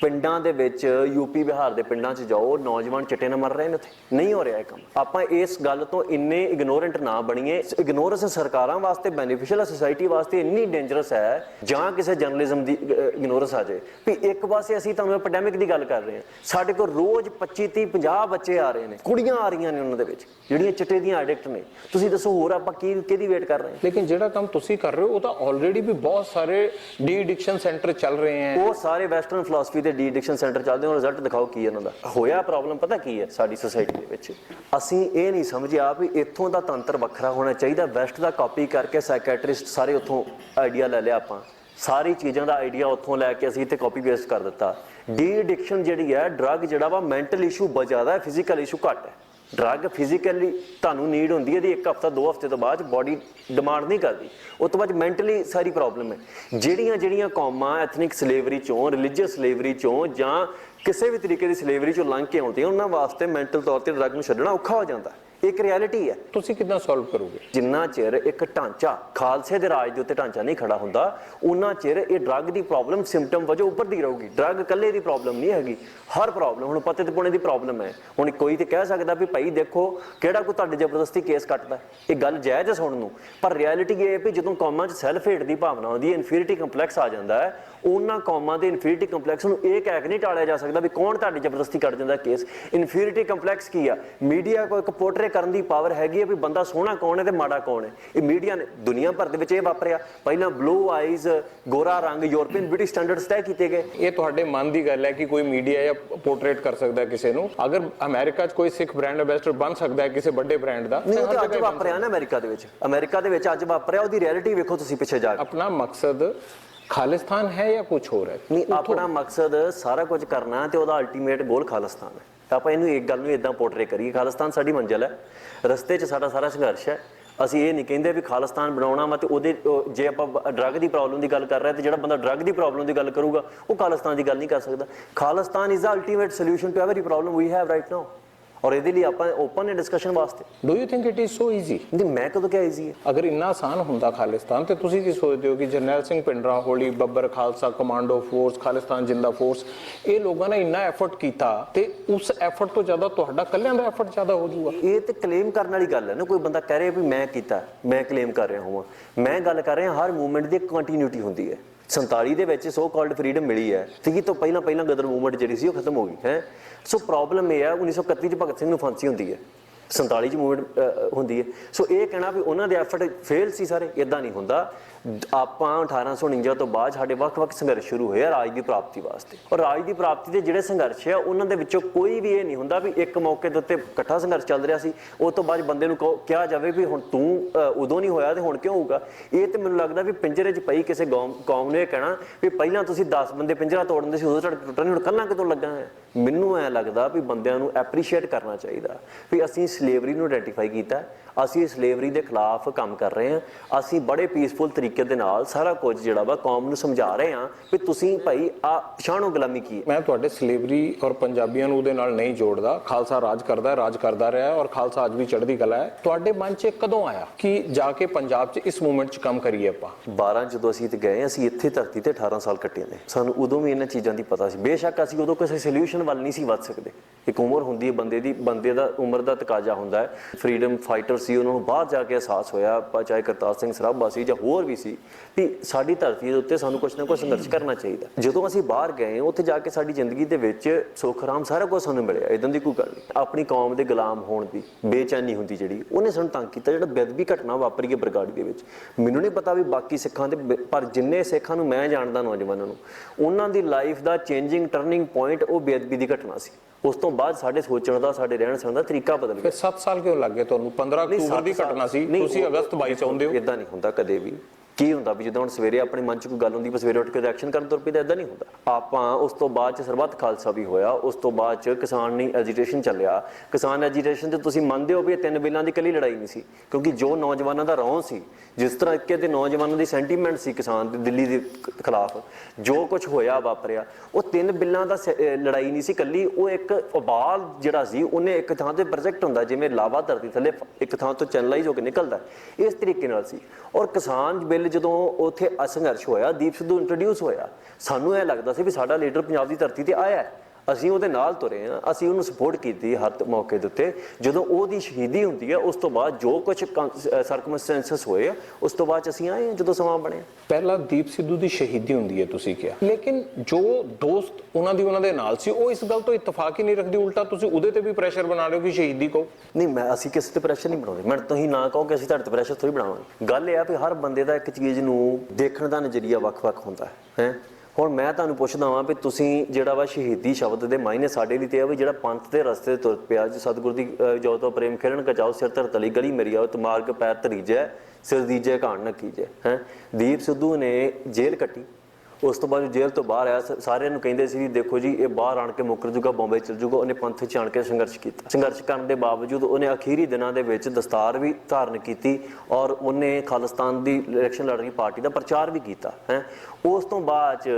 ਪਿੰਡਾਂ ਦੇ ਵਿੱਚ ਯੂਪੀ ਬਿਹਾਰ ਦੇ ਪਿੰਡਾਂ 'ਚ ਜਾਓ ਨੌਜਵਾਨ ਚਿੱਟੇ ਨਾਲ ਮਰ ਰਹੇ ਨੇ ਉੱਥੇ। ਨਹੀਂ ਹੋ ਰਿਹਾ ਇਹ ਕੰਮ। ਆਪਾਂ ਇਸ ਗੱਲ ਤੋਂ ਇੰਨੇ ਇਗਨੋਰੈਂਟ ਨਾ ਬਣੀਏ। ਇਗਨੋਰੈਂਸ ਸਰਕਾਰਾਂ ਵਾਸਤੇ ਬੈਨੀਫੀਸ਼ੀਅਲ ਸੋਸਾਇਟੀ ਵਾਸਤੇ ਇੰਨੀ ਡੇਂਜਰਸ ਹੈ ਜਾਂ ਕਿਸੇ ਜਰਨਲਿਜ਼ਮ ਦੀ ਇਗਨੋਰੈਂਸ ਆ ਜਾਏ ਵੀ ਇੱਕ ਪਾਸੇ ਅਸੀਂ ਤੁਹਾਨੂੰ ਐਪੀਡੈਮਿਕ ਦੀ ਗੱਲ ਕਰ ਰਹੇ ਹਾਂ। ਸਾਡੇ ਕੋਲ ਰੋਜ਼ 25 30 50 ਬੱਚੇ ਆ ਰਹੇ ਨੇ। ਕੁੜੀਆਂ ਆ ਰਹੀਆਂ ਨੇ ਉਹਨਾਂ ਦੇ ਵਿੱਚ ਜਿਹੜੀਆਂ ਚਿੱਟੇ ਦੀਆਂ ਐਡਿਕਟ ਨੇ। ਤੁਸੀਂ ਦੱਸੋ ਹੋਰ ਆਪਾਂ ਕੀ ਕਿਹਦੀ ਵੇਟ ਕਰ ਰਹੇ ਹਾਂ? ਲੇਕਿਨ ਜਿਹੜਾ ਕੰਮ ਤੁਸੀਂ ਕਰ ਰਹੇ ਹੋ ਉਹ ਤਾਂ ਆਲਰੇਡੀ ਵੀ ਬਹੁਤ ਸਾਰੇ ਡੀ ਐਡਿਕਸ਼ਨ ਸੈਂਟਰ ਚੱਲ ਰਹੇ ਹੈ। ਉਹ ਸਾਰੇ ਵੈਸਟਰਨ ਫਿਲਾਸਫੀ ਦੇ ਡੀ ਐਡਿਕਸ਼ਨ ਸੈਂਟਰ ਚੱਲਦੇ ਹੋ ਰਿਜ਼ਲਟ ਦਿਖਾਓ ਕੀ ਹੈ ਇਹਨਾਂ ਦਾ। ਹੋਇਆ ਪ੍ਰੋਬਲਮ ਪਤਾ ਕੀ ਹੈ? ਸਾਡੀ ਸੋਸਾਇਟੀ ਦੇ ਵਿੱਚ ਅਸੀਂ ਇਹ ਨਹੀਂ ਸਮਝਿਆ ਵੀ ਇੱਥੋਂ ਦਾ ਤੰਤਰ ਵੱਖਰਾ ਹੋਣਾ ਚਾਹੀਦਾ। ਵੈਸਟ ਦਾ ਕਾਪੀ ਕਰਕੇ ਸਾਈਕੈਟ੍ਰਿਸਟ ਸਾਰੇ ਉੱਥੋਂ ਆਈਡੀਆ ਲੈ ਲਿਆ ਆਪਾਂ। ਸਾਰੀ ਚੀਜ਼ਾਂ ਦਾ ਆਈਡੀਆ ਉੱਥੋਂ ਲੈ ਕੇ ਅਸੀਂ ਇੱਥੇ ਕਾਪੀ ਪੇਸਟ ਕਰ ਦਿੱਤਾ। ਡੀ ਐਡਿਕਸ਼ਨ ਜਿਹੜੀ ਹੈ ਡਰੱਗ ਜਿਹੜਾ ਵਾ ਮੈਂਟਲ ਇਸ਼ੂ ਜ਼ਿਆਦਾ ਹੈ ਫਿਜ਼ੀਕਲ ਇਸ਼ੂ ਘੱਟ ਹੈ। ਡਰੱਗ ਫਿਜ਼ੀਕਲੀ ਤੁਹਾਨੂੰ ਨੀਡ ਹੁੰਦੀ ਹੈ ਇਹਦੀ ਇੱਕ ਹਫਤਾ, ਦੋ ਹਫ਼ਤੇ ਤੋਂ ਬਾਅਦ ਬਾਡੀ ਡਿਮਾਂਡ ਨਹੀਂ ਕਰਦੀ। ਉਸ ਤੋਂ ਬਾਅਦ ਮੈਂਟਲੀ ਸਾਰੀ ਪ੍ਰੋਬਲਮ ਹੈ। ਜਿਹੜੀਆਂ ਜਿਹੜੀਆਂ ਕੌਮਾਂ ਐਥਨਿਕ ਸਲੇਵਰੀ ਚੋਂ ਰਿਲੀਜੀਅਸ ਸਲੇਵਰੀ ਚੋਂ ਜਾਂ ਕਿਸੇ ਵੀ ਤਰੀਕੇ ਦੀ ਸਲੇਵਰੀ ਚੋਂ ਲੰਘ ਕੇ ਆਉਂਦੀਆਂ, ਉਹਨਾਂ ਵਾਸਤੇ ਮੈਂਟਲ ਤੌਰ ਤੇ ਡਰੱਗ ਨੂੰ ਛੱਡਣਾ ਔਖਾ ਹੋ ਜਾਂਦਾ। ਇਹ ਇੱਕ ਰਿਐਲਿਟੀ ਹੈ। ਤੁਸੀਂ ਕਿਦਾਂ ਸੋਲਵ ਕਰੋਗੇ? ਜਿੰਨਾ ਚਿਰ ਇੱਕ ਢਾਂਚਾ ਖਾਲਸੇ ਦੇ ਰਾਜ ਦੇ ਉੱਤੇ ਢਾਂਚਾ ਨਹੀਂ ਖੜਾ ਹੁੰਦਾ ਉਹਨਾਂ ਚਿਰ ਇਹ ਡਰੱਗ ਦੀ ਪ੍ਰੋਬਲਮ ਸਿੰਪਟਮ ਵਜੋਂ ਉੱਭਰਦੀ ਰਹੂਗੀ। ਡਰੱਗ ਇਕੱਲੇ ਦੀ ਪ੍ਰੋਬਲਮ ਨਹੀਂ ਹੈਗੀ ਹਰ ਪ੍ਰੋਬਲਮ ਹੁਣ ਪਤੇ ਤੇ ਪੁਣੇ ਦੀ ਪ੍ਰੋਬਲਮ ਹੈ। ਹੁਣ ਕੋਈ ਤੇ ਕਹਿ ਸਕਦਾ ਵੀ ਭਾਈ ਦੇਖੋ ਕਿਹੜਾ ਕੋਈ ਤੁਹਾਡੇ ਜ਼ਬਰਦਸਤੀ ਕੇਸ ਕੱਟਦਾ। ਇਹ ਗੱਲ ਜਾਇਜ਼ ਹੈ ਸੁਣਨ ਨੂੰ। ਪਰ ਰਿਐਲਿਟੀ ਇਹ ਹੈ ਵੀ ਜਦੋਂ ਕੌਮਾਂ 'ਚ ਸੈਲਫ ਹੇਟ ਦੀ ਭਾਵਨਾ ਆਉਂਦੀ ਹੈ ਇਨਫੀਰੀਟੀ ਕੰਪਲੈਕਸ ਆ ਜਾਂਦਾ ਹੈ ਉਹਨਾਂ ਕੌਮਾਂ ਦੇ ਇਨਫੀਰੀਟੀ ਕੰਪਲੈਕਸ ਨੂੰ ਇਹ ਕਹਿ ਕੇ ਨਹੀਂ ਟਾਲਿਆ ਜਾ ਸਕਦਾ ਵੀ ਕੌਣ ਤੁਹਾਡੀ ਜ਼ਬਰਦਸਤੀ ਕੱਟ ਜਾਂਦਾ ਕੇਸ ਇਨਫੀਰੀਟੀ ਕੰਪਲੈਕਸ ਕੀ ਆ? ਮੀਡੀਆ ਕੋ ਇੱਕ ਪੋਰਟਰੇ ਕਰਨ ਦੀ ਪਾਵਰ ਹੈਗੀ ਹੈ ਵੀ ਬੰਦਾ ਸੋਹਣਾ ਕੌਣ ਹੈ ਤੇ ਮਾੜਾ ਕੌਣ ਹੈ। ਇਹ ਮੀਡੀਆ ਨੇ ਦੁਨੀਆ ਭਰ ਦੇ ਵਿੱਚ ਇਹ ਵਾਪਰਿਆ। ਪਹਿਲਾਂ ਬਲੂ ਆਈਜ਼ ਗੋਰਾ ਰੰਗ ਯੂਰਪੀਅਨ ਬਿਊਟੀ ਸਟੈਂਡਰਡਸ ਤੈਅ ਕੀਤੇ ਗਏ। ਇਹ ਤੁਹਾਡੇ ਮਨ ਦੀ ਗੱਲ ਹੈ ਕਿ ਕੋਈ ਮੀਡੀਆ ਜਾਂ ਪੋਰਟਰੇਟ ਕਰ ਸਕਦਾ ਕਿਸੇ ਨੂੰ। ਅਗਰ ਅਮਰੀਕਾ 'ਚ ਕੋਈ ਸਿੱਖ ਬ੍ਰਾਂਡ ਐਂਬੈਸਡਰ ਬਣ ਸਕਦਾ ਹੈ ਕਿਸੇ ਵੱਡੇ ਬ੍ਰਾਂਡ ਦਾ ਨਹੀਂ ਉਹ ਅੱਜ ਵਾਪਰਿਆ ਨਾ ਅਮਰੀਕਾ ਦੇ ਵਿੱਚ। ਅਮਰੀਕਾ ਦੇ ਵਿੱਚ ਅੱਜ ਵਾਪਰਿਆ ਉਹਦੀ ਰਿਐਲਿਟੀ ਵੇਖੋ ਤੁਸੀਂ ਪਿੱਛੇ ਜਾ ਕੇ। ਆਪਣਾ ਮਕਸਦ ਖਾਲਿਸਤਾਨ ਹੈ ਜਾਂ ਕੁਝ ਹੋਰ ਹੈ? ਨਹੀਂ ਆਪਣਾ ਮਕਸਦ ਸਾਰਾ ਕੁਝ ਕਰਨਾ ਤੇ ਉਹਦਾ ਅਲਟੀਮੇਟ ਗੋਲ ਖਾਲਿਸਤਾਨ ਹੈ। ਤਾਂ ਆਪਾਂ ਇਹਨੂੰ ਇੱਕ ਗੱਲ ਨੂੰ ਇਦਾਂ ਪੋਰਟਰੇ ਕਰੀਏ ਖਾਲਿਸਤਾਨ ਸਾਡੀ ਮੰਜ਼ਿਲ ਹੈ। ਰਸਤੇ 'ਚ ਸਾਡਾ ਸਾਰਾ ਸੰਘਰਸ਼ ਹੈ। ਅਸੀਂ ਇਹ ਨਹੀਂ ਕਹਿੰਦੇ ਵੀ ਖਾਲਿਸਤਾਨ ਬਣਾਉਣਾ ਵਾ ਤੇ ਉਹਦੇ ਉਹ ਜੇ ਆਪਾਂ ਡਰੱਗ ਦੀ ਪ੍ਰੋਬਲਮ ਦੀ ਗੱਲ ਕਰ ਰਹੇ ਤੇ ਜਿਹੜਾ ਬੰਦਾ ਡਰੱਗ ਦੀ ਪ੍ਰੋਬਲਮ ਦੀ ਗੱਲ ਕਰੂਗਾ ਉਹ ਖਾਲਿਸਤਾਨ ਦੀ ਗੱਲ ਨਹੀਂ ਕਰ ਸਕਦਾ। Khalistan is the ultimate solution to every problem we have right now ਔਰ ਇਹਦੇ ਲਈ ਆਪਾਂ ਓਪਨ ਹੈ ਡਿਸਕਸ਼ਨ ਵਾਸਤੇ। Do you think it is so easy ਨਹੀਂ ਮੈਂ ਕਦੋਂ ਕਿਹਾ ਈਜ਼ੀ ਹੈ? ਅਗਰ ਇੰਨਾ ਆਸਾਨ ਹੁੰਦਾ ਖਾਲਿਸਤਾਨ ਤੇ ਤੁਸੀਂ ਕੀ ਸੋਚਦੇ ਹੋ ਕਿ ਜਰਨੈਲ ਸਿੰਘ ਪਿੰਡਰਾ ਹੋਲੀ Babbar Khalsa commando force Khalistan Zinda force ਇਹ ਲੋਕਾਂ ਨੇ ਇੰਨਾ ਐਫਰਟ ਕੀਤਾ ਤੇ ਉਸ ਐਫਰਟ ਤੋਂ ਜ਼ਿਆਦਾ ਤੁਹਾਡਾ ਕੱਲਿਆਂ ਦਾ ਐਫਰਟ ਜ਼ਿਆਦਾ ਹੋ ਜਾਊਗਾ। ਇਹ ਤੇ ਕਲੇਮ ਕਰਨ ਵਾਲੀ ਗੱਲ ਹੈ ਨਾ ਕੋਈ ਬੰਦਾ ਕਹਿ ਰਿਹਾ ਵੀ ਮੈਂ ਕੀਤਾ ਮੈਂ ਕਲੇਮ ਕਰ ਰਿਹਾ ਹਾਂ। ਮੈਂ ਗੱਲ ਕਰ ਰਿਹਾ ਹਰ ਮੂਵਮੈਂਟ ਦੀ ਕੰਟੀਨਿਊਟੀ ਹੁੰਦੀ ਹੈ। 47 ਦੇ ਵਿੱਚ ਸੋ ਕਾਲਡ ਫਰੀडम ਮਿਲੀ ਹੈ। ਤੀਹ ਤੋਂ ਪਹਿਲਾਂ ਪਹਿਲਾਂ ਗਦਰ ਮੂਵਮੈਂਟ ਜਿਹੜੀ ਸੀ ਉਹ ਖਤਮ ਹੋ ਗਈ, ਹੈ। ਸੋ ਪ੍ਰੋਬਲਮ ਇਹ ਹੈ 1931 ਚ ਭਗਤ ਸਿੰਘ ਨੂੰ ਫਾਂਸੀ ਹੁੰਦੀ ਹੈ। 47 ਚ ਮੂਵਮੈਂਟ ਹੁੰਦੀ ਹੈ। ਸੋ ਇਹ ਕਹਿਣਾ ਵੀ ਉਹਨਾਂ ਦੇ ਐਫਰਟ ਫੇਲ ਸੀ ਸਾਰੇ ਇਦਾਂ ਨਹੀਂ ਹੁੰਦਾ। ਆਪਾਂ 1849 ਤੋਂ ਬਾਅਦ ਸਾਡੇ ਵੱਖ-ਵੱਖ ਸੰਘਰਸ਼ ਸ਼ੁਰੂ ਹੋਏ ਆ ਰਾਜ ਦੀ ਪ੍ਰਾਪਤੀ ਵਾਸਤੇ। ਔਰ ਰਾਜ ਦੀ ਪ੍ਰਾਪਤੀ ਦੇ ਜਿਹੜੇ ਸੰਘਰਸ਼ ਆ, ਉਹਨਾਂ ਦੇ ਵਿੱਚੋਂ ਕੋਈ ਵੀ ਇਹ ਨਹੀਂ ਹੁੰਦਾ ਵੀ ਇੱਕ ਮੌਕੇ ਦੇ ਉੱਤੇ ਇਕੱਠਾ ਸੰਘਰਸ਼ ਚੱਲ ਰਿਹਾ ਸੀ। ਉਸ ਤੋਂ ਬਾਅਦ ਬੰਦੇ ਨੂੰ ਕਹੋ- ਕਿਹਾ ਜਾਵੇ ਵੀ ਹੁਣ ਤੂੰ ਉਦੋਂ ਨਹੀਂ ਹੋਇਆ ਤੇ ਹੁਣ ਕਿਉਂ ਹੋਊਗਾ? ਇਹ ਤੇ ਮੈਨੂੰ ਲੱਗਦਾ ਵੀ ਪਿੰਜਰੇ 'ਚ ਪਈ ਕਿਸੇ ਕੌਮ ਕੌਮ ਨੇ ਇਹ ਕਹਿਣਾ ਵੀ ਪਹਿਲਾਂ ਤੁਸੀਂ 10 ਬੰਦੇ ਪਿੰਜਰਾ ਤੋੜਨ ਦੇ ਸੀ, ਉਦੋਂ ਤੁਹਾਡੇ ਟੁੱਟਣ ਨਹੀਂ ਹੁਣ ਕੱਲਾ ਕਿਤੋਂ ਲੱਗਾ ਹੈ ਮੈਨੂੰ ਐ ਲੱਗਦਾ ਵੀ ਬੰਦਿਆਂ ਨੂੰ ਐਪਰੀਸ਼ੀਏਟ ਕਰਨਾ ਚਾਹੀਦਾ ਵੀ ਅਸੀਂ ਸਲੇਵਰੀ ਨੂੰ ਆਇਡੈਂਟੀਫਾਈ ਕੀਤਾ ਅਸੀਂ ਸਲੇਵਰੀ ਦੇ ਖਿਲਾਫ ਕੰਮ ਕਰ ਰਹੇ ਹਾਂ ਅਸੀਂ ਬੜੇ ਪੀਸਫੁਲ ਤਰੀਕੇ ਦੇ ਨਾਲ ਸਾਰਾ ਕੁਝ ਜਿਹੜਾ ਵਾ ਕੌਮ ਨੂੰ ਸਮਝਾ ਰਹੇ ਹਾਂ ਵੀ ਤੁਸੀਂ ਭਾਈ ਆ ਪਛਾਣੋ ਗੁਲਾਮੀ ਕੀ ਹੈ? ਮੈਂ ਤੁਹਾਡੇ ਸਲੇਵਰੀ ਔਰ ਪੰਜਾਬੀਆਂ ਨੂੰ ਉਹਦੇ ਨਾਲ ਨਹੀਂ ਜੋੜਦਾ ਖਾਲਸਾ ਰਾਜ ਕਰਦਾ ਹੈ ਰਾਜ ਕਰਦਾ ਰਿਹਾ ਹੈ ਔਰ ਖਾਲਸਾ ਅੱਜ ਵੀ ਚੜ੍ਹਦੀ ਕਲਾ ਹੈ। ਤੁਹਾਡੇ ਮਨ 'ਚ ਕਦੋਂ ਆਇਆ ਕਿ ਜਾ ਕੇ ਪੰਜਾਬ 'ਚ ਇਸ ਮੂਵਮੈਂਟ 'ਚ ਕੰਮ ਕਰੀਏ ਆਪਾਂ? 12 ਜਦੋਂ ਅਸੀਂ ਤੇ ਗਏ ਅਸੀਂ ਇੱਥੇ ਧਰਤੀ ਤੇ 18 ਸਾਲ ਕੱਟੇ ਨੇ। ਸਾਨੂੰ ਉਦੋਂ ਵੀ ਇਹਨਾਂ ਚੀਜ਼ਾਂ ਦੀ ਪਤਾ ਸੀ। ਬੇਸ਼ੱਕ ਅਸੀਂ ਉਦੋਂ ਕਿਸੇ ਸੋਲੂਸ਼ਨ ਵੱਲ ਨਹੀਂ ਸੀ ਵੱਧ ਸਕਦੇ। ਇੱਕ ਉਮਰ ਹੁੰਦੀ ਹੈ ਬੰਦੇ ਦੀ, ਬੰਦੇ ਦਾ ਉਮਰ ਦਾ ਤਕਾਜ਼ਾ ਹੁੰਦਾ ਹੈ। ਫਰੀडम ਫਾਈਟਰ ਸੀ, ਉਹਨਾਂ ਨੂੰ ਬਾਹਰ ਜਾ ਕੇ ਅਹਿਸਾਸ ਹੋਇਆ ਚਾਹੇ ਕਰਤਾਰ ਸਿੰਘ ਸਰਾਭਾ ਸੀ ਜਾਂ ਹੋਰ ਵੀ ਸੀ, ਵੀ ਸਾਡੀ ਧਰਤੀ ਦੇ ਉੱਤੇ ਸਾਨੂੰ ਕੁਝ ਨਾ ਕੁਝ ਸੰਘਰਸ਼ ਕਰਨਾ ਚਾਹੀਦਾ ਜਦੋਂ ਅਸੀਂ ਬਾਹਰ ਗਏ, ਉੱਥੇ ਜਾ ਕੇ ਸਾਡੀ ਜ਼ਿੰਦਗੀ ਦੇ ਵਿੱਚ ਸੁੱਖ, ਆਰਾਮ ਸਾਰਾ ਕੁਝ ਸਾਨੂੰ ਮਿਲਿਆ ਇਦਾਂ ਦੀ ਕੋਈ ਗੱਲ ਨਹੀਂ। ਆਪਣੀ ਕੌਮ ਦੇ ਗੁਲਾਮ ਹੋਣ ਦੀ ਬੇਚੈਨੀ ਹੁੰਦੀ ਜਿਹੜੀ, ਉਹਨੇ ਸਾਨੂੰ ਤੰਗ ਕੀਤਾ, ਜਿਹੜਾ ਬੇਦਬੀ ਘਟਨਾ ਵਾਪਰੀ ਹੈ ਬਰਗਾੜੀ ਦੇ ਵਿੱਚ। ਮੈਨੂੰ ਨਹੀਂ ਪਤਾ ਵੀ ਬਾਕੀ ਸਿੱਖਾਂ ਦੇ, ਪਰ ਜਿੰਨੇ ਸਿੱਖਾਂ ਨੂੰ ਮੈਂ ਜਾਣਦਾ ਨੌਜਵਾਨਾਂ ਨੂੰ, ਉਹਨਾਂ ਦੀ ਲਾਈਫ ਦਾ ਚੇਂਜਿੰਗ ਟਰਨਿੰਗ ਪੁਆਇੰਟ ਉਹ ਬੇਦਬੀ ਦੀ ਘਟਨਾ ਸੀ। ਉਸ ਤੋਂ ਬਾਅਦ ਸਾਡੇ ਸੋਚਣ ਦਾ ਸਾਡੇ ਰਹਿਣ ਸਹਿਣ ਦਾ ਤਰੀਕਾ ਬਦਲ ਗਿਆ। ਫਿਰ 7 ਸਾਲ ਕਿਉਂ ਲੱਗੇ ਤੁਹਾਨੂੰ? 15 ਅਕਤੂਬਰ ਦੀ ਘਟਨਾ ਸੀ। ਤੁਸੀਂ ਅਗਸਤ 22 ਚਾਹੁੰਦੇ ਹੋ? ਇਦਾਂ ਨਹੀਂ ਹੁੰਦਾ ਕਦੇ ਵੀ। ਕੀ ਹੁੰਦਾ ਵੀ ਜਦੋਂ ਹੁਣ ਸਵੇਰੇ ਆਪਣੇ ਮਨ 'ਚ ਕੋਈ ਗੱਲ ਹੁੰਦੀ ਪਰ ਸਵੇਰੇ ਉੱਠ ਕੇ ਐਕਸ਼ਨ ਕਰਨ ਤੁਰ ਪਈਦਾ ਇਦਾਂ ਨਹੀਂ ਹੁੰਦਾ। ਆਪਾਂ ਉਸ ਤੋਂ ਬਾਅਦ 'ਚ ਸਰਬੱਤ ਖਾਲਸਾ ਵੀ ਹੋਇਆ, ਉਸ ਤੋਂ ਬਾਅਦ 'ਚ ਕਿਸਾਨ ਨਹੀਂ ਐਜੀਟੇਸ਼ਨ ਚੱਲਿਆ। ਕਿਸਾਨ ਐਜੀਟੇਸ਼ਨ 'ਚ ਤੁਸੀਂ ਮੰਨਦੇ ਹੋ ਵੀ ਇਹ ਤਿੰਨ ਬਿੱਲਾਂ ਦੀ ਕੱਲੀ ਲੜਾਈ ਨਹੀਂ ਸੀ, ਕਿਉਂਕਿ ਜੋ ਨੌਜਵਾਨਾਂ ਦਾ ਰੌਂ ਸੀ, ਜਿਸ ਤਰ੍ਹਾਂ ਕਿ ਦੇ ਨੌਜਵਾਨਾਂ ਦੀ ਸੈਂਟੀਮੈਂਟ ਸੀ ਕਿਸਾਨ ਦੇ, ਦਿੱਲੀ ਦੇ ਖਿਲਾਫ, ਜੋ ਕੁਝ ਹੋਇਆ, ਵਾਪਰਿਆ, ਉਹ ਤਿੰਨ ਬਿੱਲਾਂ ਦਾ ਸ- ਲੜਾਈ ਨਹੀਂ ਸੀ ਕੱਲੀ ਉਹ ਇੱਕ ਉਬਾਲ ਜਿਹੜਾ ਸੀ, ਉਹਨੇ ਇੱਕ ਥਾਂ ਤੇ ਪ੍ਰੋਜੈਕਟ ਹੁੰਦਾ, ਜਿਵੇਂ ਲਾਵਾ ਧਰਤੀ ਥੱਲੇ ਇੱਕ ਥਾਂ ਤੋਂ ਚੈਨਲਾਈਜ਼ ਹੋ ਕੇ ਨਿਕਲਦਾ, ਇਸ ਤਰੀਕੇ ਨਾਲ ਸੀ। ਔਰ ਕਿਸਾਨ ਬਿੱਲ ਜਦੋਂ ਉੱਥੇ ਅਸੰਘਰਸ਼ ਹੋਇਆ, ਦੀਪ ਸਿੱਧੂ ਇੰਟਰੋਡਿਊਸ ਹੋਇਆ, ਸਾਨੂੰ ਇਹ ਲੱਗਦਾ ਸੀ ਵੀ ਸਾਡਾ ਲੀਡਰ ਪੰਜਾਬ ਦੀ ਧਰਤੀ ਤੇ ਆਇਆ ਹੈ। ਅਸੀਂ ਉਹਦੇ ਨਾਲ ਤੁਰੇ ਆ ਅਸੀਂ ਉਹਨੂੰ ਸਪੋਰਟ ਕੀਤੀ ਹਰ ਮੌਕੇ ਦੇ ਉੱਤੇ। ਜਦੋਂ ਉਹਦੀ ਸ਼ਹੀਦੀ ਹੁੰਦੀ ਹੈ ਉਸ ਤੋਂ ਬਾਅਦ ਜੋ ਕੁਝ ਸਰਕਮਸਟੈਂਸਸ ਹੋਏ ਆ, ਉਸ ਤੋਂ ਬਾਅਦ ਅਸੀਂ ਆਏ ਜਦੋਂ ਸਮਾਂ ਬਣਿਆ। ਪਹਿਲਾਂ ਦੀਪ ਸਿੱਧੂ ਦੀ ਸ਼ਹੀਦੀ ਹੁੰਦੀ ਹੈ ਤੁਸੀਂ ਕਿਹਾ। ਲੇਕਿਨ ਜੋ ਦੋਸਤ ਉਹਨਾਂ ਦੀ ਉਹਨਾਂ ਦੇ ਨਾਲ ਸੀ ਉਹ ਇਸ ਗੱਲ ਤੋਂ ਇਤਫਾਕ ਹੀ ਨਹੀਂ ਰੱਖਦੀ ਉਲਟਾ ਤੁਸੀਂ ਉਹਦੇ ਤੇ ਵੀ ਪ੍ਰੈਸ਼ਰ ਬਣਾ ਰਹੇ ਹੋ ਕਿ ਸ਼ਹੀਦੀ ਕਹੋ। ਨਹੀਂ ਮੈਂ ਅਸੀਂ ਕਿਸੇ ਤੇ ਪ੍ਰੈਸ਼ਰ ਨਹੀਂ ਬਣਾਉਂਦੇ। ਮੈਂ ਤੁਸੀਂ ਨਾ ਕਹੋ ਕਿ ਅਸੀਂ ਤੁਹਾਡੇ ਤੇ ਪ੍ਰੈਸ਼ਰ ਥੋੜੀ ਬਣਾਵਾਂਗੇ। ਗੱਲ ਇਹ ਆ ਵੀ ਹਰ ਬੰਦੇ ਦਾ ਇੱਕ ਚੀਜ਼ ਨੂੰ ਦੇਖਣ ਦਾ ਨਜ਼ਰੀਆ ਵੱਖ-ਵੱਖ ਹੁੰਦਾ ਹੈ ਹੈਂ। ਹੁਣ ਮੈਂ ਤੁਹਾਨੂੰ ਪੁੱਛਦਾ ਵਾਂ ਵੀ ਤੁਸੀਂ ਜਿਹੜਾ ਵਾ ਸ਼ਹੀਦੀ ਸ਼ਬਦ ਦੇ ਮਾਇਨੇ ਸਾਡੇ ਲਈ ਤੇ ਆ ਵੀ ਜਿਹੜਾ ਪੰਥ ਦੇ ਰਸਤੇ ਤੁਰ ਪਿਆ ਜੀ ਸਤਿਗੁਰ ਦੀ ਅਹ, ਜੋ ਤੋਂ ਪ੍ਰੇਮ ਖੇੜਨ ਕਚਾਓ ਸਿਰ ਧਰ ਤਲੀ ਗਲੀ ਮੇਰੀ ਆਓ ਤੁਮਾਰਗ ਪੈਰ ਧਰੀਜੈ ਸਿਰ ਦੀਜੈ ਘਾਣ ਨਾ ਕੀਜੈ ਹੈ? ਦੀਪ ਸਿੱਧੂ ਨੇ ਜੇਲ੍ਹ ਕੱਟੀ। ਉਸ ਤੋਂ ਬਾਅਦ ਜੇਲ੍ਹ ਤੋਂ ਬਾਹਰ ਆਇਆ ਸਾਰਿਆਂ ਨੂੰ ਕਹਿੰਦੇ ਸੀ ਵੀ ਦੇਖੋ ਜੀ ਇਹ ਬਾਹਰ ਆਣ ਕੇ ਮੁੱਕਰ ਜੂਗਾ ਬੰਬੇ ਚਲ ਜੂਗਾ ਉਹਨੇ ਪੰਥ ਚ ਆਣ ਕੇ ਸੰਘਰਸ਼ ਕੀਤਾ। ਸੰਘਰਸ਼ ਕਰਨ ਦੇ ਬਾਵਜੂਦ ਉਹਨੇ ਅਖੀਰੀ ਦਿਨਾਂ ਦੇ ਵਿੱਚ ਦਸਤਾਰ ਵੀ ਧਾਰਨ ਕੀਤੀ ਔਰ ਉਹਨੇ ਖਾਲਿਸਤਾਨ ਦੀ ਇਲੈਕਸ਼ਨ ਲੜ ਰਹੀ ਪਾਰਟੀ ਦਾ ਪ੍ਰਚਾਰ ਵੀ ਕੀਤਾ ਹੈ। ਉਸ ਤੋਂ ਬਾਅਦ ਚ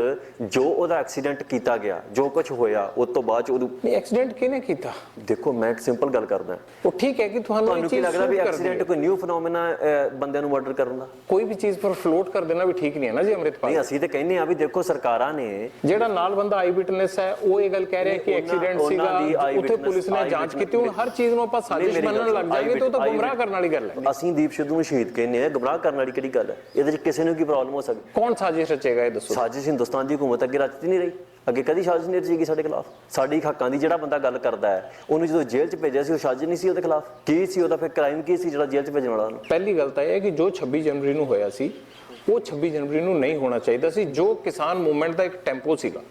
ਜੋ ਉਹਦਾ ਐਕਸੀਡੈਂਟ ਕੀਤਾ ਗਿਆ ਜੋ ਕੁਝ ਹੋਇਆ ਉਸ ਤੋਂ ਬਾਅਦ ਚ ਉਹਨੂੰ ਨਹੀਂ ਐਕਸੀਡੈਂਟ ਕਿਹਨੇ ਕੀਤਾ? ਦੇਖੋ ਮੈਂ ਇੱਕ ਸਿੰਪਲ ਗੱਲ ਕਰਦਾ। ਉਹ ਠੀਕ ਹੈ ਕਿ ਤੁਹਾਨੂੰ ਇਹ ਚੀਜ਼ ਲੱਗਦਾ ਵੀ ਐਕਸੀਡੈਂਟ। ਕੋਈ ਨਿਊ ਫੀਨੋਮੀਨਾ ਬੰਦਿਆਂ ਨੂੰ ਮਰਡਰ ਕਰਨ ਦਾ? ਕੋਈ ਵੀ ਚੀਜ਼ ਪਰ ਫਲੋਟ ਕਰ ਦੇਣਾ ਵੀ ਠੀਕ ਨਹੀਂ ਹੈ ਨਾ ਜੀ ਅੰਮ੍ਰਿਤਪਾਲ। ਨਹੀਂ ਅਸੀਂ ਤੇ ਕਹਿੰਦੇ ਆ ਵੀ ਦੇਖੋ ਸਰਕਾਰਾਂ ਨੇ ਜਿਹੜਾ ਨਾਲ ਬੰਦਾ ਆਈ ਵਿਟਨੈਸ ਹੈ ਉਹ ਇਹ ਗੱਲ ਕਹਿ ਰਿਹਾ ਕਿ ਐਕਸੀਡੈਂਟ ਸੀਗਾ ਉੱਥੇ ਪੁਲਿਸ ਨੇ ਜਾਂਚ ਕੀਤੀ ਹੁਣ ਹਰ ਚੀਜ਼ ਨੂੰ ਆਪਾਂ ਸਾਜ਼ਿਸ਼ ਮੰਨਣ ਲੱਗ ਜਾਈਏ ਤਾਂ ਉਹ ਤਾਂ ਗੁੰਮਰਾਹ ਕਰਨ ਵਾਲੀ ਗੱਲ ਹੈ। ਅਸੀਂ ਦੀਪ ਸਿੱਧੂ ਨੂੰ ਸ਼ਹੀਦ ਕਹਿੰਦੇ ਆ ਗੁੰਮਰਾਹ ਕਰਨ ਵਾਲੀ ਕਿਹੜੀ ਗੱਲ ਹੈ? ਇਹਦੇ 'ਚ ਕਿਸੇ ਨੂੰ ਕੀ ਪ੍ਰੋਬਲਮ ਹੋ ਸਕਦੀ? ਕੌਣ ਸਾਜ਼ਿਸ਼ ਰਚੇਗਾ ਇਹ ਦੱਸੋ। ਸਾਜ਼ਿਸ਼ ਹਿੰਦੁਸਤਾਨ ਦੀ ਹਕੂਮਤ ਅੱਗੇ ਰਚਤੀ ਨਹੀਂ ਰਹੀ। ਅੱਗੇ ਕਦੀ ਸਾਜ਼ਿਸ਼ ਨਹੀਂ ਰਚੀਗੀ ਸਾਡੇ ਖਿਲਾਫ? ਸਾਡੀ ਹੱਕਾਂ ਦੀ ਜਿਹੜਾ ਬੰਦਾ ਗੱਲ ਕਰਦਾ ਹੈ ਉਹਨੂੰ ਜਦੋਂ ਜੇਲ੍ਹ 'ਚ ਭੇਜਿਆ ਸੀ ਉਹ ਸਾਜ਼ਿਸ਼ ਨਹੀਂ ਸੀ ਉਹਦੇ ਖਿਲਾਫ? ਕੀ ਸੀ ਉਹਦਾ ਫਿਰ ਕ੍ਰਾਈਮ ਕੀ ਸੀ ਜਿਹੜਾ ਜੇਲ੍ਹ 'ਚ ਭੇਜਣ ਵਾਲਾ ਪਹਿਲੀ ਗੱਲ ਤਾਂ ਇਹ ਹੈ ਕਿ ਜੋ 26 ਜਨਵਰੀ ਨੂੰ ਹੋਇਆ ਸੀ ਉਹ 26 ਜਨਵਰੀ ਨੂੰ ਨਹੀਂ ਹੋਣਾ ਚਾਹੀਦਾ ਸੀ, ਜੋ ਕਿਸਾਨ ਮੂਵਮੈਂਟ ਦਾ ਇੱਕ ਟੈਂਪੋ ਸੀਗਾ,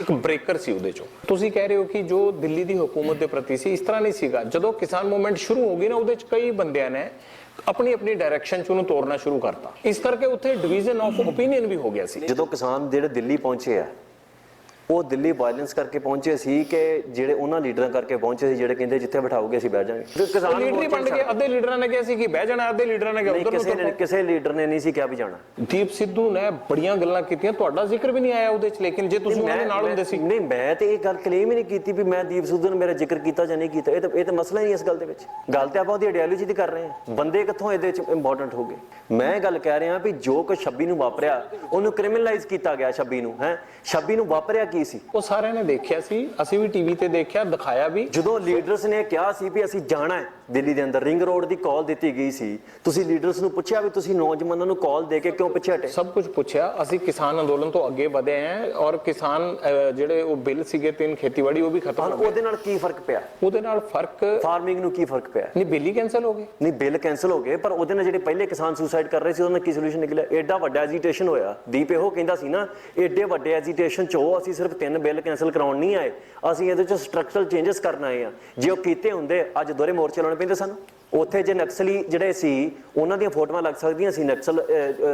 ਇੱਕ ਬ੍ਰੇਕਰ ਸੀ ਉਹਦੇ ਚੋਂ। ਤੁਸੀਂ ਕਹਿ ਰਹੇ ਹੋ ਕਿ ਜੋ ਦਿੱਲੀ ਦੀ ਹਕੂਮਤ ਦੇ ਪ੍ਰਤੀ ਸੀ, ਇਸ ਤਰ੍ਹਾਂ ਨਹੀਂ ਸੀਗਾ। ਜਦੋਂ ਕਿਸਾਨ ਮੂਵਮੈਂਟ ਸ਼ੁਰੂ ਹੋ ਗਈ ਨਾ, ਉਹਦੇ ਚ ਕਈ ਬੰਦਿਆਂ ਨੇ ਆਪਣੀ ਆਪਣੀ ਡਾਇਰੈਕਸ਼ਨ ਚ ਉਹਨੂੰ ਤੋੜਨਾ ਸ਼ੁਰੂ ਕਰਤਾ। ਇਸ ਕਰਕੇ ਉੱਥੇ ਡਿਵੀਜ਼ਨ ਆਫ ਓਪੀਨੀਅਨ ਵੀ ਹੋ ਗਿਆ ਸੀ। ਜਦੋਂ ਕਿਸਾਨ ਜਿਹੜੇ ਦਿੱਲੀ ਪਹੁੰਚੇ ਆ ਉਹ ਦਿੱਲੀ ਵਾਇਲੈਂਸ ਕਰਕੇ ਪਹੁੰਚੇ ਸੀ ਕਿ ਜਿਹੜੇ ਉਹਨਾਂ ਲੀਡਰਾਂ ਕਰਕੇ ਪਹੁੰਚੇ ਸੀ ਜਿਹੜੇ ਕਹਿੰਦੇ ਜਿੱਥੇ ਬਿਠਾਓਗੇ ਅਸੀਂ ਬਹਿ ਜਾਾਂਗੇ ਤੇ ਕਿਸਾਨ ਲੀਡਰ ਹੀ ਬਣ ਗਏ ਅੱਧੇ ਲੀਡਰਾਂ ਨੇ ਕਿਹਾ ਸੀ ਕਿ ਬਹਿ ਜਾਣਾ ਅੱਧੇ ਲੀਡਰਾਂ ਨੇ ਕਿਹਾ ਨਹੀਂ ਉਧਰ ਕਿਸੇ ਨੇ ਨੂੰ ਕਿਸੇ ਲੀਡਰ ਨੇ ਨਹੀਂ ਸੀ ਕਿਹਾ ਵੀ ਜਾਣਾ। ਦੀਪ ਸਿੱਧੂ ਨੇ ਬੜੀਆਂ ਗੱਲਾਂ ਕੀਤੀਆਂ ਤੁਹਾਡਾ ਜ਼ਿਕਰ ਵੀ ਨਹੀਂ ਆਇਆ ਉਹਦੇ ਚ ਲੇਕਿਨ ਜੇ ਤੁਸੀਂ ਉਹਨਾਂ ਦੇ ਨਾਲ ਹੁੰਦੇ ਸੀ। ਨਹੀਂ ਮੈਂ ਤੇ ਇਹ ਗੱਲ ਕਲੇਮ ਹੀ ਨਹੀਂ ਕੀਤੀ ਵੀ ਮੈਂ ਦੀਪ ਸਿੱਧੂ ਨੇ ਮੇਰਾ ਜ਼ਿਕਰ ਕੀਤਾ ਜਾਂ ਨਹੀਂ ਕੀਤਾ। ਇਹ ਤਾਂ ਇਹ ਤਾਂ ਮਸਲਾ ਹੀ ਨਹੀਂ ਇਸ ਗੱਲ ਦੇ ਵਿੱਚ। ਗੱਲ ਤੇ ਆਪਾਂ ਉਹਦੀ ਆਈਡੀਓਲੋਜੀ ਦੀ ਕਰ ਰਹੇ ਹਾਂ। ਬੰਦੇ ਕਿੱਥੋਂ ਇਹਦੇ ਵਿੱਚ ਇੰਪੋਰਟੈਂਟ ਹੋ ਗਏ? ਮੈਂ ਇਹ ਗੱਲ ਕਹਿ ਰਿਹਾ ਵੀ ਜੋ ਕੁਝ 26 ਨੂੰ ਵਾਪਰਿਆ ਉਹਨੂੰ ਕ੍ਰਿਮੀਨਲਾਈਜ਼ ਕੀਤਾ ਗਿਆ 26 ਨੂੰ ਹੈ? 26 ਨੂੰ ਵਾਪਰਿਆ ਕੀ ਸੀ? ਉਹ ਸਾਰਿਆਂ ਨੇ ਦੇਖਿਆ ਸੀ ਅਸੀਂ ਵੀ ਟੀਵੀ ਤੇ ਦੇਖਿਆ ਦਿਖਾਇਆ ਵੀ। ਜਦੋਂ ਲੀਡਰਸ ਨੇ ਕਿਹਾ ਸੀ ਵੀ ਅਸੀਂ ਜਾਣਾ ਹੈ ਦਿੱਲੀ ਦੇ ਅੰਦਰ ਰਿੰਗ ਰੋਡ ਦੀ ਕਾਲ ਦਿੱਤੀ ਗਈ ਸੀ। ਤੁਸੀਂ ਲੀਡਰਸ ਨੂੰ ਪੁੱਛਿਆ ਵੀ ਤੁਸੀਂ ਨੌਜਵਾਨਾਂ ਨੂੰ ਕਾਲ ਦੇ ਕੇ ਕਿਉਂ ਪਿੱਛੇ ਹਟੇ ਸਭ ਕੁਝ ਪੁੱਛਿਆ। ਅਸੀਂ ਕਿਸਾਨ ਅੰਦੋਲਨ ਤੋਂ ਅੱਗੇ ਵਧੇ ਹਾਂ ਔਰ ਕਿਸਾਨ ਜਿਹੜੇ ਉਹ ਬਿੱਲ ਸੀਗੇ ਤਿੰਨ ਖੇਤੀਬਾੜੀ ਉਹ ਵੀ ਖਤਮ ਹੋ ਗਏ। ਉਹਦੇ ਨਾਲ ਕੀ ਫ਼ਰਕ ਪਿਆ? ਉਹਦੇ ਨਾਲ ਫ਼ਰਕ ਫਾਰਮਿੰਗ ਨੂੰ ਕੀ ਫ਼ਰਕ ਪਿਆ? ਨਹੀਂ ਬਿੱਲ ਹੀ ਕੈਨਸਲ ਹੋ ਗਏ। ਨਹੀਂ ਬਿੱਲ ਕੈਨਸਲ ਹੋ ਗਏ ਪਰ ਉਹਦੇ ਨਾਲ ਜਿਹੜੇ ਪਹਿਲੇ ਕਿਸਾਨ ਸੁਸਾਈਡ ਕਰ ਰਹੇ ਸੀ ਉਹਨਾਂ ਦਾ ਕੀ ਸੋਲੂਸ਼ਨ ਨਿਕਲਿਆ? ਐਡਾ ਵੱਡਾ ਐਜੀਟੇਸ਼ਨ ਹੋਇਆ। ਦੀਪ ਇਹੋ ਕਹਿੰਦਾ ਸੀ ਨਾ ਐਡੇ ਵੱਡੇ ਐਜੀਟੇਸ਼ਨ ਚੋਂ ਅਸੀਂ ਸਿਰਫ ਤਿੰਨ ਬਿੱਲ ਕੈਨਸਲ ਕਰਾਉਣ ਨਹੀਂ ਆਏ। ਅਸੀਂ ਇਹਦੇ ਚ ਸਟਰਕਚਰਲ ਚੇਂਜਸ ਕਰਨ ਆਏ ਆ ਜੇ ਉਹ ਕੀਤੇ ਹੁੰਦੇ ਅੱਜ ਦੋਰੇ ਮੋਰਚੇ ਲਾਉਣੇ ਪੈਂਦੇ ਸਾਨੂੰ? ਉੱਥੇ ਜੇ ਨਕਸਲੀ ਜਿਹੜੇ ਸੀ ਉਹਨਾਂ ਦੀਆਂ ਫੋਟੋਆਂ ਲੱਗ ਸਕਦੀਆਂ ਸੀ ਨਕਸਲ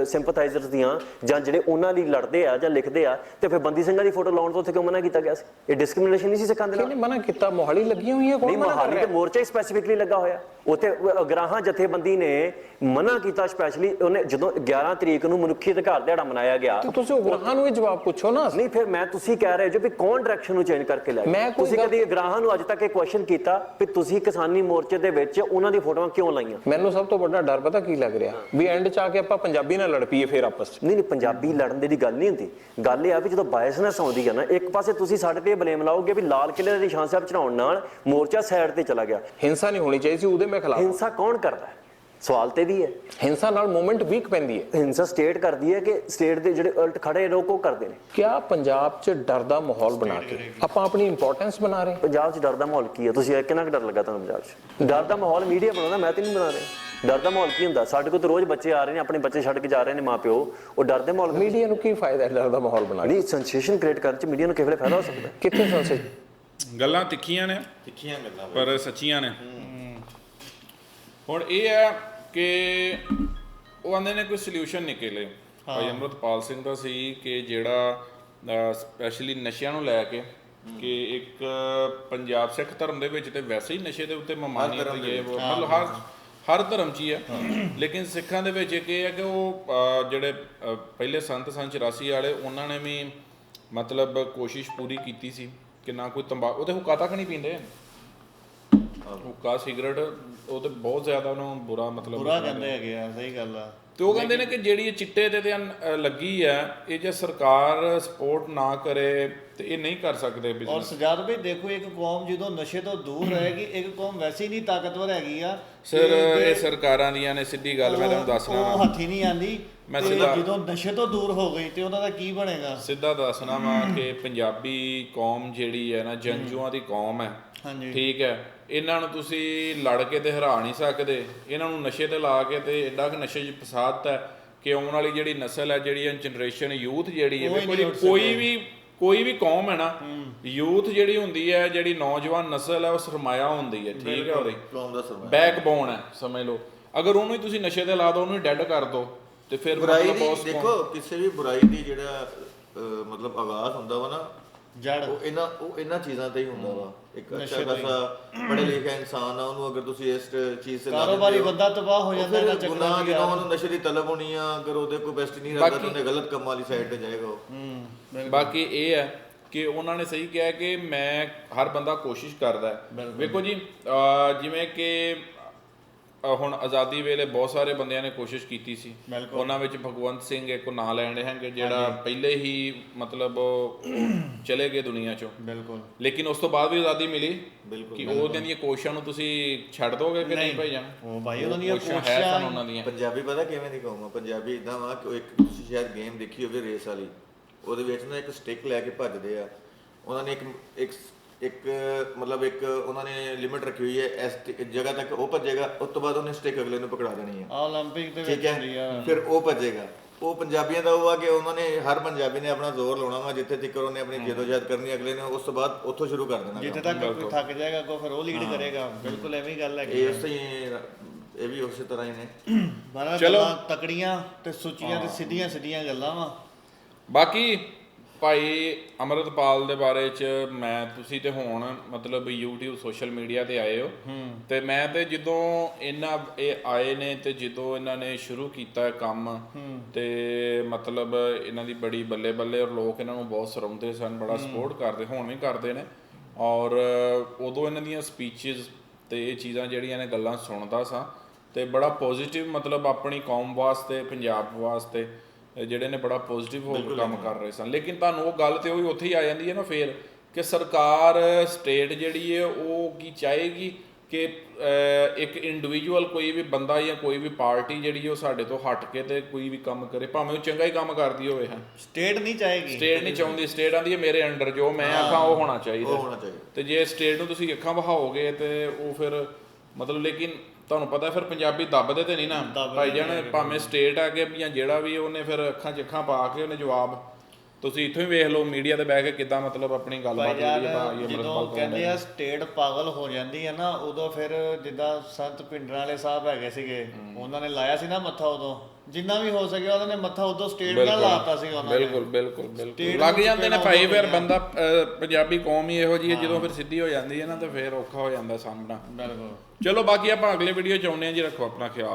ਸਿੰਪਥਾਈਜ਼ਰਸ ਦੀਆਂ ਜਾਂ ਜਿਹੜੇ ਉਹਨਾਂ ਲਈ ਲੜਦੇ ਆ ਜਾਂ ਲਿਖਦੇ ਆ ਤੇ ਫਿਰ ਬੰਦੀ ਸਿੰਘਾਂ ਦੀ ਫੋਟੋ ਲਾਉਣ ਤੋਂ ਉੱਥੇ ਕਿਉਂ ਮਨਾ ਕੀਤਾ ਗਿਆ ਸੀ? ਇਹ ਡਿਸਕ੍ਰਿਮੀਨੇਸ਼ਨ ਨਹੀਂ ਸੀ ਸਿੱਖਾਂ ਦੇ ਨਾਲ? ਕਿਹਨੇ ਮਨਾ ਕੀਤਾ ਮੋਹਾਲੀ ਲੱਗੀਆਂ ਹੋਈਆਂ ਕੌਣ ਨਹੀਂ ਮਹਾਲੀ ਤੇ ਮੋਰਚਾ ਹੀ ਸਪੈਸੀਫਿਕਲੀ ਲੱਗਾ ਹੋਇਆ। ਉੱਥੇ ਅਗਰਾਹਾਂ ਜਥੇਬੰਦੀ ਨੇ ਮਨਾ ਕੀਤਾ ਸਪੈਸ਼ਲੀ ਉਹਨੇ ਜਦੋਂ 11 ਤਰੀਕ ਨੂੰ ਮਨੁੱਖੀ ਅਧਿਕਾਰ ਦਿਹਾੜਾ ਮਨਾਇਆ ਗਿਆ। ਤੇ ਤੁਸੀਂ ਉਗਰਾਹਾਂ ਨੂੰ ਇਹ ਜਵਾਬ ਪੁੱਛੋ ਨਾ। ਨਹੀਂ ਫਿਰ ਮੈਂ ਤੁਸੀਂ ਕਹਿ ਰਹੇ ਜੋ ਵੀ ਕੌਣ ਡਾਇਰੈਕਸ਼ਨ ਨੂੰ ਚੇਂਜ ਕਰਕੇ ਲੈ ਮੈਂ ਤੁਸੀਂ ਕਦੀ ਅਗਰਾਹਾਂ ਨੂੰ ਅੱਜ ਤੱਕ ਇਹ ਕੁਐਸਚਨ ਕੀਤਾ ਵੀ ਤੁਸੀਂ ਕਿਸਾਨੀ ਮੋਰਚੇ ਦੇ ਵਿੱਚ ਉਹਨਾਂ ਦੀ ਫੋਟੋਆਂ ਕਿਉਂ ਲਾਈਆਂ? ਮੈਨੂੰ ਸਭ ਤੋਂ ਵੱਡਾ ਡਰ ਪਤਾ ਕੀ ਲੱਗ ਰਿਹਾ? ਵੀ ਐਂਡ ਚ ਆ ਕੇ ਆਪਾਂ ਪੰਜਾਬੀ ਨਾਲ ਲੜ ਪਈਏ ਫੇਰ ਆਪਸ ਚ। ਨਹੀਂ ਨਹੀਂ ਪੰਜਾਬੀ ਲੜਨ ਦੀ ਗੱਲ ਨਹੀਂ ਹੁੰਦੀ। ਗੱਲ ਇਹ ਆ ਵੀ ਜਦੋਂ ਬਾਇਸਨੈਸ ਆਉਂਦੀ ਆ ਨਾ ਇੱਕ ਪਾਸੇ ਤੁਸੀਂ ਸਾਡੇ ਤੇ ਬਲੇਮ ਲਾਓਗੇ ਵੀ ਲਾਲ ਕਿਲੇ ਦੇ ਨਿਸ਼ਾਨ ਸਾਹਿਬ ਚੜਾਉਣ ਨਾਲ ਮੋਰਚਾ ਸਾਈਡ ਤੇ ਚਲਾ ਗਿਆ। ਹਿੰਸਾ ਨਹੀਂ ਹੋਣੀ ਚਾਹੀਦੀ ਸੀ ਉਹਦੇ ਮੈਂ ਖਿਲਾਫ। ਹਿੰਸਾ ਕੌਣ ਕਰਦਾ? ਹੈ ਸਵਾਲ ਤੇ ਵੀ ਹੈ। ਹਿੰਸਾ ਨਾਲ ਮੂਵਮੈਂਟ ਵੀਕ ਪੈਂਦੀ ਹੈ। ਹਿੰਸਾ ਸਟੇਟ ਕਰਦੀ ਹੈ ਕਿ ਸਟੇਟ ਦੇ ਜਿਹੜੇ ਉਲਟ ਖੜੇ ਲੋਕ ਉਹ ਕਰਦੇ ਨੇ? ਕਿਆ ਪੰਜਾਬ 'ਚ ਡਰ ਦਾ ਮਾਹੌਲ ਬਣਾ ਕੇ? ਆਪਾਂ ਆਪਣੀ ਇੰਪੋਰਟੈਂਸ ਬਣਾ ਰਹੇ ਪੰਜਾਬ 'ਚ ਡਰ ਦਾ ਮਾਹੌਲ ਕੀ ਹੈ? ਤੁਸੀਂ ਕਿੰਨਾ ਕੁ ਡਰ ਲੱਗਾ ਤੁਹਾਨੂੰ ਪੰਜਾਬ 'ਚ? ਡਰ ਦਾ ਮਾਹੌਲ ਮੀਡੀਆ ਬਣਾਉਂਦਾ ਮੈਂ ਤੇ ਨਹੀਂ ਬਣਾ ਰਿਹਾ। ਡਰ ਦਾ ਮਾਹੌਲ ਕੀ ਹੁੰਦਾ? ਸਾਡੇ ਕੋਲ ਤਾਂ ਰੋਜ਼ ਬੱਚੇ ਆ ਰਹੇ ਨੇ ਆਪਣੇ ਬੱਚੇ ਛੱਡ ਕੇ ਜਾ ਰਹੇ ਨੇ ਮਾਪਿਓ। ਉਹ ਡਰ ਦੇ ਮਾਹੌਲ ਮੀਡੀਆ ਨੂੰ ਕੀ ਫਾਇਦਾ ਹੈ ਡਰ ਦਾ ਮਾਹੌਲ ਬਣਾ ਕੇ? ਨਹੀਂ ਸੈਂਸੇਸ਼ਨ ਕ੍ਰੀਏਟ ਕਰਨ 'ਚ ਮੀਡੀਆ ਨੂੰ ਕਿਵੇਂ ਫਾਇਦਾ ਹੋ ਸਕਦਾ? ਕਿੱਥੇ ਸੰਸੇ ਗੱਲਾਂ ਤਿੱਖੀਆਂ ਨੇ ਤਿੱਖੀਆਂ ਗੱਲਾਂ ਪਰ ਸੱਚੀਆਂ ਨੇ। ਹੁਣ ਇਹ ਹੈ ਕਿ ਉਹ ਆਂਦੇ ਨੇ ਕੋਈ ਸੋਲੂਸ਼ਨ ਨਿਕਲੇ ਭਾਈ ਅਮਰਤਪਾਲ ਸਿੰਘ ਦਾ ਸੀ ਕਿ ਜਿਹੜਾ ਸਪੈਸ਼ਲੀ ਨਸ਼ਿਆਂ ਨੂੰ ਲੈ ਕੇ ਕਿ ਇੱਕ ਪੰਜਾਬ ਸਿੱਖ ਧਰਮ ਦੇ ਵਿੱਚ ਤੇ ਵੈਸੇ ਹੀ ਨਸ਼ੇ ਦੇ ਉੱਤੇ ਮਮਾਨੀਅਤ ਇਹ ਉਹ, ਮਤਲਬ ਹਰ ਹਰ ਧਰਮ 'ਚ ਹੀ ਹੈ। ਲੇਕਿਨ ਸਿੱਖਾਂ ਦੇ ਵਿੱਚ ਇਹ ਹੈ ਕਿ ਉਹ ਜਿਹੜੇ ਪਹਿਲੇ ਸੰਤ ਸੰਤ 84 ਵਾਲੇ ਉਹਨਾਂ ਨੇ ਵੀ ਮਤਲਬ ਕੋਸ਼ਿਸ਼ ਪੂਰੀ ਕੀਤੀ ਸੀ ਕਿ ਨਾ ਕੋਈ ਤੰਬਾਕੂ ਉਹ ਤੇ ਹੁੱਕਾ ਤੱਕ ਨਹੀਂ ਪੀਂਦੇ ਹੁੱਕਾ ਸਿਗਰਟ ਉਹ ਤੇ ਬਹੁਤ ਜ਼ਿਆਦਾ ਉਹਨੂੰ ਬੁਰਾ ਮਤਲਬ ਬੁਰਾ ਕਹਿੰਦੇ ਹੈਗੇ ਆ ਸਹੀ ਗੱਲ ਆ। ਤੇ ਉਹ ਕਹਿੰਦੇ ਨੇ ਕਿ ਜਿਹੜੀ ਇਹ ਚਿੱਟੇ ਤੇ ਤੇ ਲੱਗੀ ਹੈ ਇਹ ਜੇ ਸਰਕਾਰ ਸਪੋਰਟ ਨਾ ਕਰੇ ਤੇ ਇਹ ਨਹੀਂ ਕਰ ਸਕਦੇ ਔਰ ਬਿਜ਼ਨਸ ਸਜਾਦ ਵੀ ਦੇਖੋ ਇੱਕ ਕੌਮ ਜਦੋਂ ਨਸ਼ੇ ਤੋਂ ਦੂਰ ਰਹੇਗੀ ਇੱਕ ਕੌਮ ਵੈਸੇ ਹੀ ਨਹੀਂ ਤਾਕਤਵਰ ਹੈਗੀ ਆ ਸਰ ਇਹ ਸਰਕਾਰਾਂ ਦੀਆਂ ਨੇ ਸਿੱਧੀ ਗੱਲ ਮੈਂ ਤੁਹਾਨੂੰ ਦੱਸਣਾ ਉਹ ਹੱਥੀ ਨਹੀਂ ਆਂਦੀ ਮੈਂ ਤੇ ਸਿੱਧਾ- ਜਦੋਂ ਨਸ਼ੇ ਤੋਂ ਦੂਰ ਹੋ ਗਈ ਤੇ ਉਹਨਾਂ ਦਾ ਕੀ ਬਣੇਗਾ? ਸਿੱਧਾ ਦੱਸਣਾ ਵਾ ਕਿ ਪੰਜਾਬੀ ਕੌਮ ਜਿਹੜੀ ਹੈ ਨਾ ਜੰਜੂਆਂ ਦੀ ਕੌਮ ਹੈ। ਹਾਂਜੀ। ਠੀਕ ਹੈ। ਇਹਨਾਂ ਨੂੰ ਤੁਸੀਂ ਲੜ ਕੇ ਤੇ ਹਰਾ ਨਹੀਂ ਸਕਦੇ। ਇਹਨਾਂ ਨੂੰ ਨਸ਼ੇ ਤੇ ਲਾ ਕੇ ਤੇ ਐਡਾ ਕਿ ਨਸ਼ੇ 'ਚ ਫਸਾਦਤ ਹੈ ਕਿ ਆਉਣ ਵਾਲੀ ਜਿਹੜੀ ਨਸਲ ਹੈ ਜਿਹੜੀ ਜਨਰੇਸ਼ਨ ਯੂਥ ਜਿਹੜੀ ਹੈ ਉੱਠ ਕੋਈ ਵੀ ਕੋਈ ਵੀ ਕੌਮ ਹੈ ਨਾ ਯੂਥ ਜਿਹੜੀ ਹੁੰਦੀ ਹੈ ਜਿਹੜੀ ਨੌਜਵਾਨ ਨਸਲ ਹੈ ਉਹ ਸਰਮਾਇਆ ਹੁੰਦੀ ਹੈ। ਠੀਕ ਹੈ ਉਹਦੀ। ਕੌਮ ਦਾ ਸਰਮਾਇਆ। ਬੈਕਬੋਨ ਹੈ ਸਮਝ ਲਓ। ਅਗਰ ਉਹਨੂੰ ਹੀ ਤੁਸੀਂ ਨਸ਼ੇ ਤੇ ਲਾ ਦਿਓ ਉਹਨੂੰ ਡੈੱਡ ਕਰ ਦਿਓ ਤੇ ਫਿਰ ਬੁਰਾਈ ਮਤਲਬ ਦੀ ਦੇਖੋ ਕਿਸੇ ਵੀ ਬੁਰਾਈ ਦੀ ਜਿਹੜਾ ਅਹ, ਮਤਲਬ ਆਗਾਜ਼ ਹੁੰਦਾ ਵਾ ਨਾ ਜੜ। ਉਹ ਇਹਨਾਂ ਉਹ ਇਹਨਾਂ ਚੀਜ਼ਾਂ ਤੇ ਹੀ ਹੁੰਦਾ ਵਾ। ਇੱਕ ਅੱਛਾ ਖਾਸਾ ਪੜ੍ਹੇ ਲਿਖਿਆ ਇਨਸਾਨ ਆ ਉਹਨੂੰ ਅਗਰ ਤੁਸੀਂ ਇਸ ਚੀਜ਼ ਤੇ ਲਾ ਕਾਰੋਬਾਰੀ ਦਿੰਦੇ ਹੋ, ਬੰਦਾ ਤਬਾਹ ਹੋ ਉਹ ਜਾਂਦਾ ਫਿਰ ਇਹਨਾਂ ਚੱਕਰਾਂ ਗੁਨਾਹ ਚ ਜਦੋਂ ਉਹਨੂੰ ਨਸ਼ੇ ਦੀ ਤਲਬ ਹੋਣੀ ਆ ਅਗਰ ਉਹਦੇ ਕੋਈ ਬੈਸਟ ਨਹੀਂ ਰੱਖਦਾ ਤਾਂ ਬਾਕੀ- ਉਹਨੇ ਗਲਤ ਕੰਮਾਂ ਵਾਲੀ ਸਾਈਡ ਤੇ ਜਾਏਗਾ ਉਹ। ਹੂੰ ਬਾਕੀ ਇਹ ਹੈ ਕਿ ਉਹਨਾਂ ਨੇ ਸਹੀ ਕਿਹਾ ਕਿ ਮੈਂ ਹਰ ਬੰਦਾ ਕੋਸ਼ਿਸ਼ ਕਰਦਾ ਹੈ। ਵੇਖੋ ਜੀ ਅਹ ਜਿਵੇਂ ਕਿ ਹੁਣ ਆਜ਼ਾਦੀ ਵੇਲੇ ਬਹੁਤ ਸਾਰੇ ਬੰਦਿਆਂ ਨੇ ਕੋਸ਼ਿਸ਼ ਕੀਤੀ ਸੀ। ਬਿਲਕੁਲ। ਉਹਨਾਂ ਵਿੱਚ ਭਗਵੰਤ ਸਿੰਘ ਇੱਕ ਨਾਂ ਲੈਣੇ ਹੈਗੇ ਜਿਹੜਾ ਪਹਿਲੇ ਹੀ ਮਤਲਬ ਉਹ ਚਲੇ ਗਏ ਦੁਨੀਆ ਚੋਂ। ਬਿਲਕੁਲ। ਲੇਕਿਨ ਉਸ ਤੋਂ ਬਾਅਦ ਵੀ ਆਜ਼ਾਦੀ ਮਿਲੀ ਬਿਲਕੁਲ ਕਿ ਉਹਨਾਂ ਦੀਆਂ ਕੋਸ਼ਿਸ਼ਾਂ ਨੂੰ ਤੁਸੀਂ ਛੱਡ ਦੋਗੇ ਕਿ ਨਹੀਂ ਭਾਈ ਜਾਨ? ਉਹ ਭਾਈ ਉਹਨਾਂ ਦੀਆਂ ਕੋਸ਼ਿਸ਼ਾਂ ਹੈ ਕੋਸ਼ਿਸ਼ਾਂ ਸਨ ਉਹਨਾਂ ਦੀਆਂ। ਪੰਜਾਬੀ ਪਤਾ ਕਿਵੇਂ ਦੀ ਆ ਪੰਜਾਬੀ ਇਦਾਂ ਵਾ ਕਿ ਉਹ ਇੱਕ ਤੁਸੀਂ ਸ਼ਾਇਦ ਗੇਮ ਦੇਖੀ ਹੋਵੇ ਰੇਸ ਵਾਲੀ। ਉਹਦੇ ਵਿੱਚ ਨਾ ਇੱਕ ਸਟਿਕ ਲੈ ਕੇ ਭੱਜਦੇ ਆ। ਉਹਨਾਂ ਨੇ ਇੱਕ ਇੱਕ ਇੱਕ ਮਤਲਬ ਇੱਕ ਉਹਨਾਂ ਨੇ ਲਿਮਿਟ ਰੱਖੀ ਹੋਈ ਹੈ ਇਸ ਟ- ਜਗ੍ਹਾ ਤੱਕ ਉਹ ਭੱਜੇਗਾ ਉਸ ਤੋਂ ਬਾਅਦ ਉਹਨੇ ਸਟਿਕ ਅਗਲੇ ਨੂੰ ਪਕੜਾ ਦੇਣੀ ਹੈ 올림픽 ਦੇ ਵਿੱਚ ਠੀਕ ਹੁੰਦੀ ਆ ਹੈ ਫਿਰ ਉਹ ਭੱਜੇਗਾ ਉਹ ਪੰਜਾਬੀਆਂ ਦਾ ਉਹ ਆ ਕਿ ਉਹਨਾਂ ਨੇ ਹਰ ਪੰਜਾਬੀ ਨੇ ਆਪਣਾ ਜ਼ੋਰ ਲਾਉਣਾ ਵਾ ਜਿੱਥੇ ਤੱਕ ਉਹਨੇ ਆਪਣੀ ਜਦੋਜਹਿਦ ਕਰਨੀ ਅਗਲੇ ਨੇ ਉਸ ਤੋਂ ਬਾਅਦ ਉੱਥੋਂ ਸ਼ੁਰੂ ਕਰ ਦੇਣਾ ਜਿੱਥੇ ਤੱਕ ਕੋਈ ਥੱਕ ਜਾਏਗਾ ਕੋ ਫਿਰ ਉਹ ਲੀਡ ਕਰੇਗਾ ਬਿਲਕੁਲ ਐਵੇਂ ਹੀ ਗੱਲ ਹੈਗੀ ਇਹ ਉਸੇ ਹੀ ਇਹ ਵੀ ਉਸੇ ਤਰ੍ਹਾਂ ਹੀ ਨੇ ਬਾਰਾਂ ਚਲੋ। ਗੱਲਾਂ ਤਕੜੀਆਂ ਤੇ ਸੁੱਚੀਆਂ ਤੇ ਸਿੱਧੀਆਂ ਸਿੱਧੀਆਂ ਗੱਲਾਂ ਵਾ ਬਾਕੀ ਭਾਈ ਅਮਰਤਪਾਲ ਦੇ ਬਾਰੇ ਚ ਮੈਂ ਤੁਸੀਂ ਤੇ ਹੁਣ ਮਤਲਬ YouTube ਸੋਸ਼ਲ ਮੀਡੀਆ ਤੇ ਆਏ ਹੋ। ਤੇ ਮੈਂ ਤੇ ਜਦੋਂ ਇਹਨਾਂ ਇਹ ਆਏ ਨੇ ਤੇ ਜਦੋਂ ਇਹਨਾਂ ਨੇ ਸ਼ੁਰੂ ਕੀਤਾ ਕੰਮ ਤੇ ਮਤਲਬ ਇਹਨਾਂ ਦੀ ਬੜੀ ਬੱਲੇ ਬੱਲੇ ਔਰ ਲੋਕ ਇਹਨਾਂ ਨੂੰ ਬਹੁਤ ਸਰਾਉਂਦੇ ਸਨ ਬੜਾ ਸਪੋਰਟ ਕਰਦੇ ਹੁਣ ਵੀ ਕਰਦੇ ਨੇ। ਔਰ ਉਦੋਂ ਇਹਨਾਂ ਦੀਆਂ ਸਪੀਚਸ ਤੇ ਇਹ ਚੀਜ਼ਾਂ ਜਿਹੜੀਆਂ ਨੇ ਗੱਲਾਂ ਸੁਣਦਾ ਸਾਂ ਤੇ ਬੜਾ ਪੋਜ਼ਿਟਿਵ ਮਤਲਬ ਆਪਣੀ ਕੌਮ ਵਾਸਤੇ ਪੰਜਾਬ ਵਾਸਤੇ ਜਿਹੜੇ ਨੇ ਬੜਾ ਪੋਜ਼ਿਟਿਵ ਹੋ ਕੇ ਕੰਮ ਕਰ ਰਹੇ ਸਨ। ਲੇਕਿਨ ਤੁਹਾਨੂੰ ਉਹ ਗੱਲ ਤੇ ਉਹੀ ਉੱਥੇ ਹੀ ਆ ਜਾਂਦੀ ਹੈ ਨਾ ਫੇਰ ਕਿ ਸਰਕਾਰ ਸਟੇਟ ਜਿਹੜੀ ਹੈ ਉਹ ਕੀ ਚਾਹੇਗੀ ਕਿ ਇੱਕ ਇੰਡੀਵਿਜੂਅਲ ਕੋਈ ਵੀ ਬੰਦਾ ਜਾਂ ਕੋਈ ਵੀ ਪਾਰਟੀ ਜਿਹੜੀ ਉਹ ਸਾਡੇ ਤੋਂ ਹਟ ਕੇ ਤੇ ਕੋਈ ਵੀ ਕੰਮ ਕਰੇ ਭਾਵੇਂ ਉਹ ਚੰਗਾ ਹੀ ਕੰਮ ਕਰਦੀ ਹੋਵੇ ਹੈ। ਸਟੇਟ ਨਹੀਂ ਚਾਹੇਗੀ। ਸਟੇਟ ਨਹੀਂ ਚਾਹੁੰਦੀ। ਸਟੇਟ ਆਂਦੀ ਹੈ ਮੇਰੇ ਅੰਡਰ ਜੋ ਮੈਂ ਆਖਾਂ ਉਹ ਹੋਣਾ ਚਾਹੀਦਾ ਹੋਣਾ ਚਾਹੀਦਾ। ਤੇ ਜੇ ਸਟੇਟ ਨੂੰ ਤੁਸੀਂ ਅੱਖਾਂ ਵਹਾਓਗੇ ਤੇ ਉਹ ਫਿਰ ਮਤਲਬ ਲੇਕਿਨ ਤੁਹਾਨੂੰ ਪਤਾ ਫਿਰ ਪੰਜਾਬੀ ਦੱਬਦੇ ਤੇ ਨਹੀਂ ਨਾ? ਭਾਈ ਜਾਨ ਭਾਵੇਂ ਸਟੇਟ ਆ ਕੇ ਜਾਂ ਜਿਹੜਾ ਵੀ ਉਹਨੇ ਫਿਰ ਅੱਖਾਂ 'ਚ ਅੱਖਾਂ ਪਾ ਕੇ ਉਹਨੇ ਜਵਾਬ ਤੁਸੀਂ ਇੱਥੋਂ ਹੀ ਵੇਖ ਲਓ ਮੀਡੀਆ ਤੇ ਬਹਿ ਕੇ ਕਿੱਦਾਂ ਮਤਲਬ ਆਪਣੀ ਗੱਲਬਾਤ ਜਿਹੜੀ ਆ ਜਦੋਂ ਕਹਿੰਦੇ ਆ ਸਟੇਟ ਪਾਗਲ ਹੋ ਜਾਂਦੀ ਹੈ ਨਾ ਉਦੋਂ ਫਿਰ ਜਿੱਦਾਂ ਸੰਤ ਪਿੰਡਰਾਂ ਵਾਲੇ ਸਾਹਿਬ ਹੈਗੇ ਸੀਗੇ ਉਹਨਾਂ ਨੇ ਲਾਇਆ ਸੀ ਨਾ ਮੱਥਾ ਉਦੋਂ। ਜਿੰਨਾ ਵੀ ਹੋ ਸਕਿਆ ਉਹਨਾਂ ਨੇ ਮੱਥਾ ਉਦੋਂ ਸਟੇਟ ਨਾਲ ਲਾਤਾ ਸੀ ਉਹਨਾਂ ਨੇ। ਬਿਲਕੁਲ ਬਿਲਕੁਲ ਬਿਲਕੁਲ। ਲੱਗ ਜਾਂਦੇ ਨੇ ਭਾਈ ਫਿਰ। ਬੰਦਾ ਪੰਜਾਬੀ ਕੌਮ ਹੀ ਇਹੋ ਜੀ ਹੈ ਜਦੋਂ ਫਿਰ ਸਿੱਧੀ ਹੋ ਜਾਂਦੀ ਹੈ ਨਾ ਤੇ ਫਿਰ ਔਖਾ ਹੋ ਜਾਂਦਾ ਸਾਹਮਣਾ। ਬਿਲਕੁਲ। ਚਲੋ ਬਾਕੀ ਆਪਾਂ ਅਗਲੇ ਵੀਡੀਓ ਚ ਆਉਂਦੇ ਹਾਂ ਜੀ ਰੱਖੋ ਆਪਣਾ ਖਿਆਲ।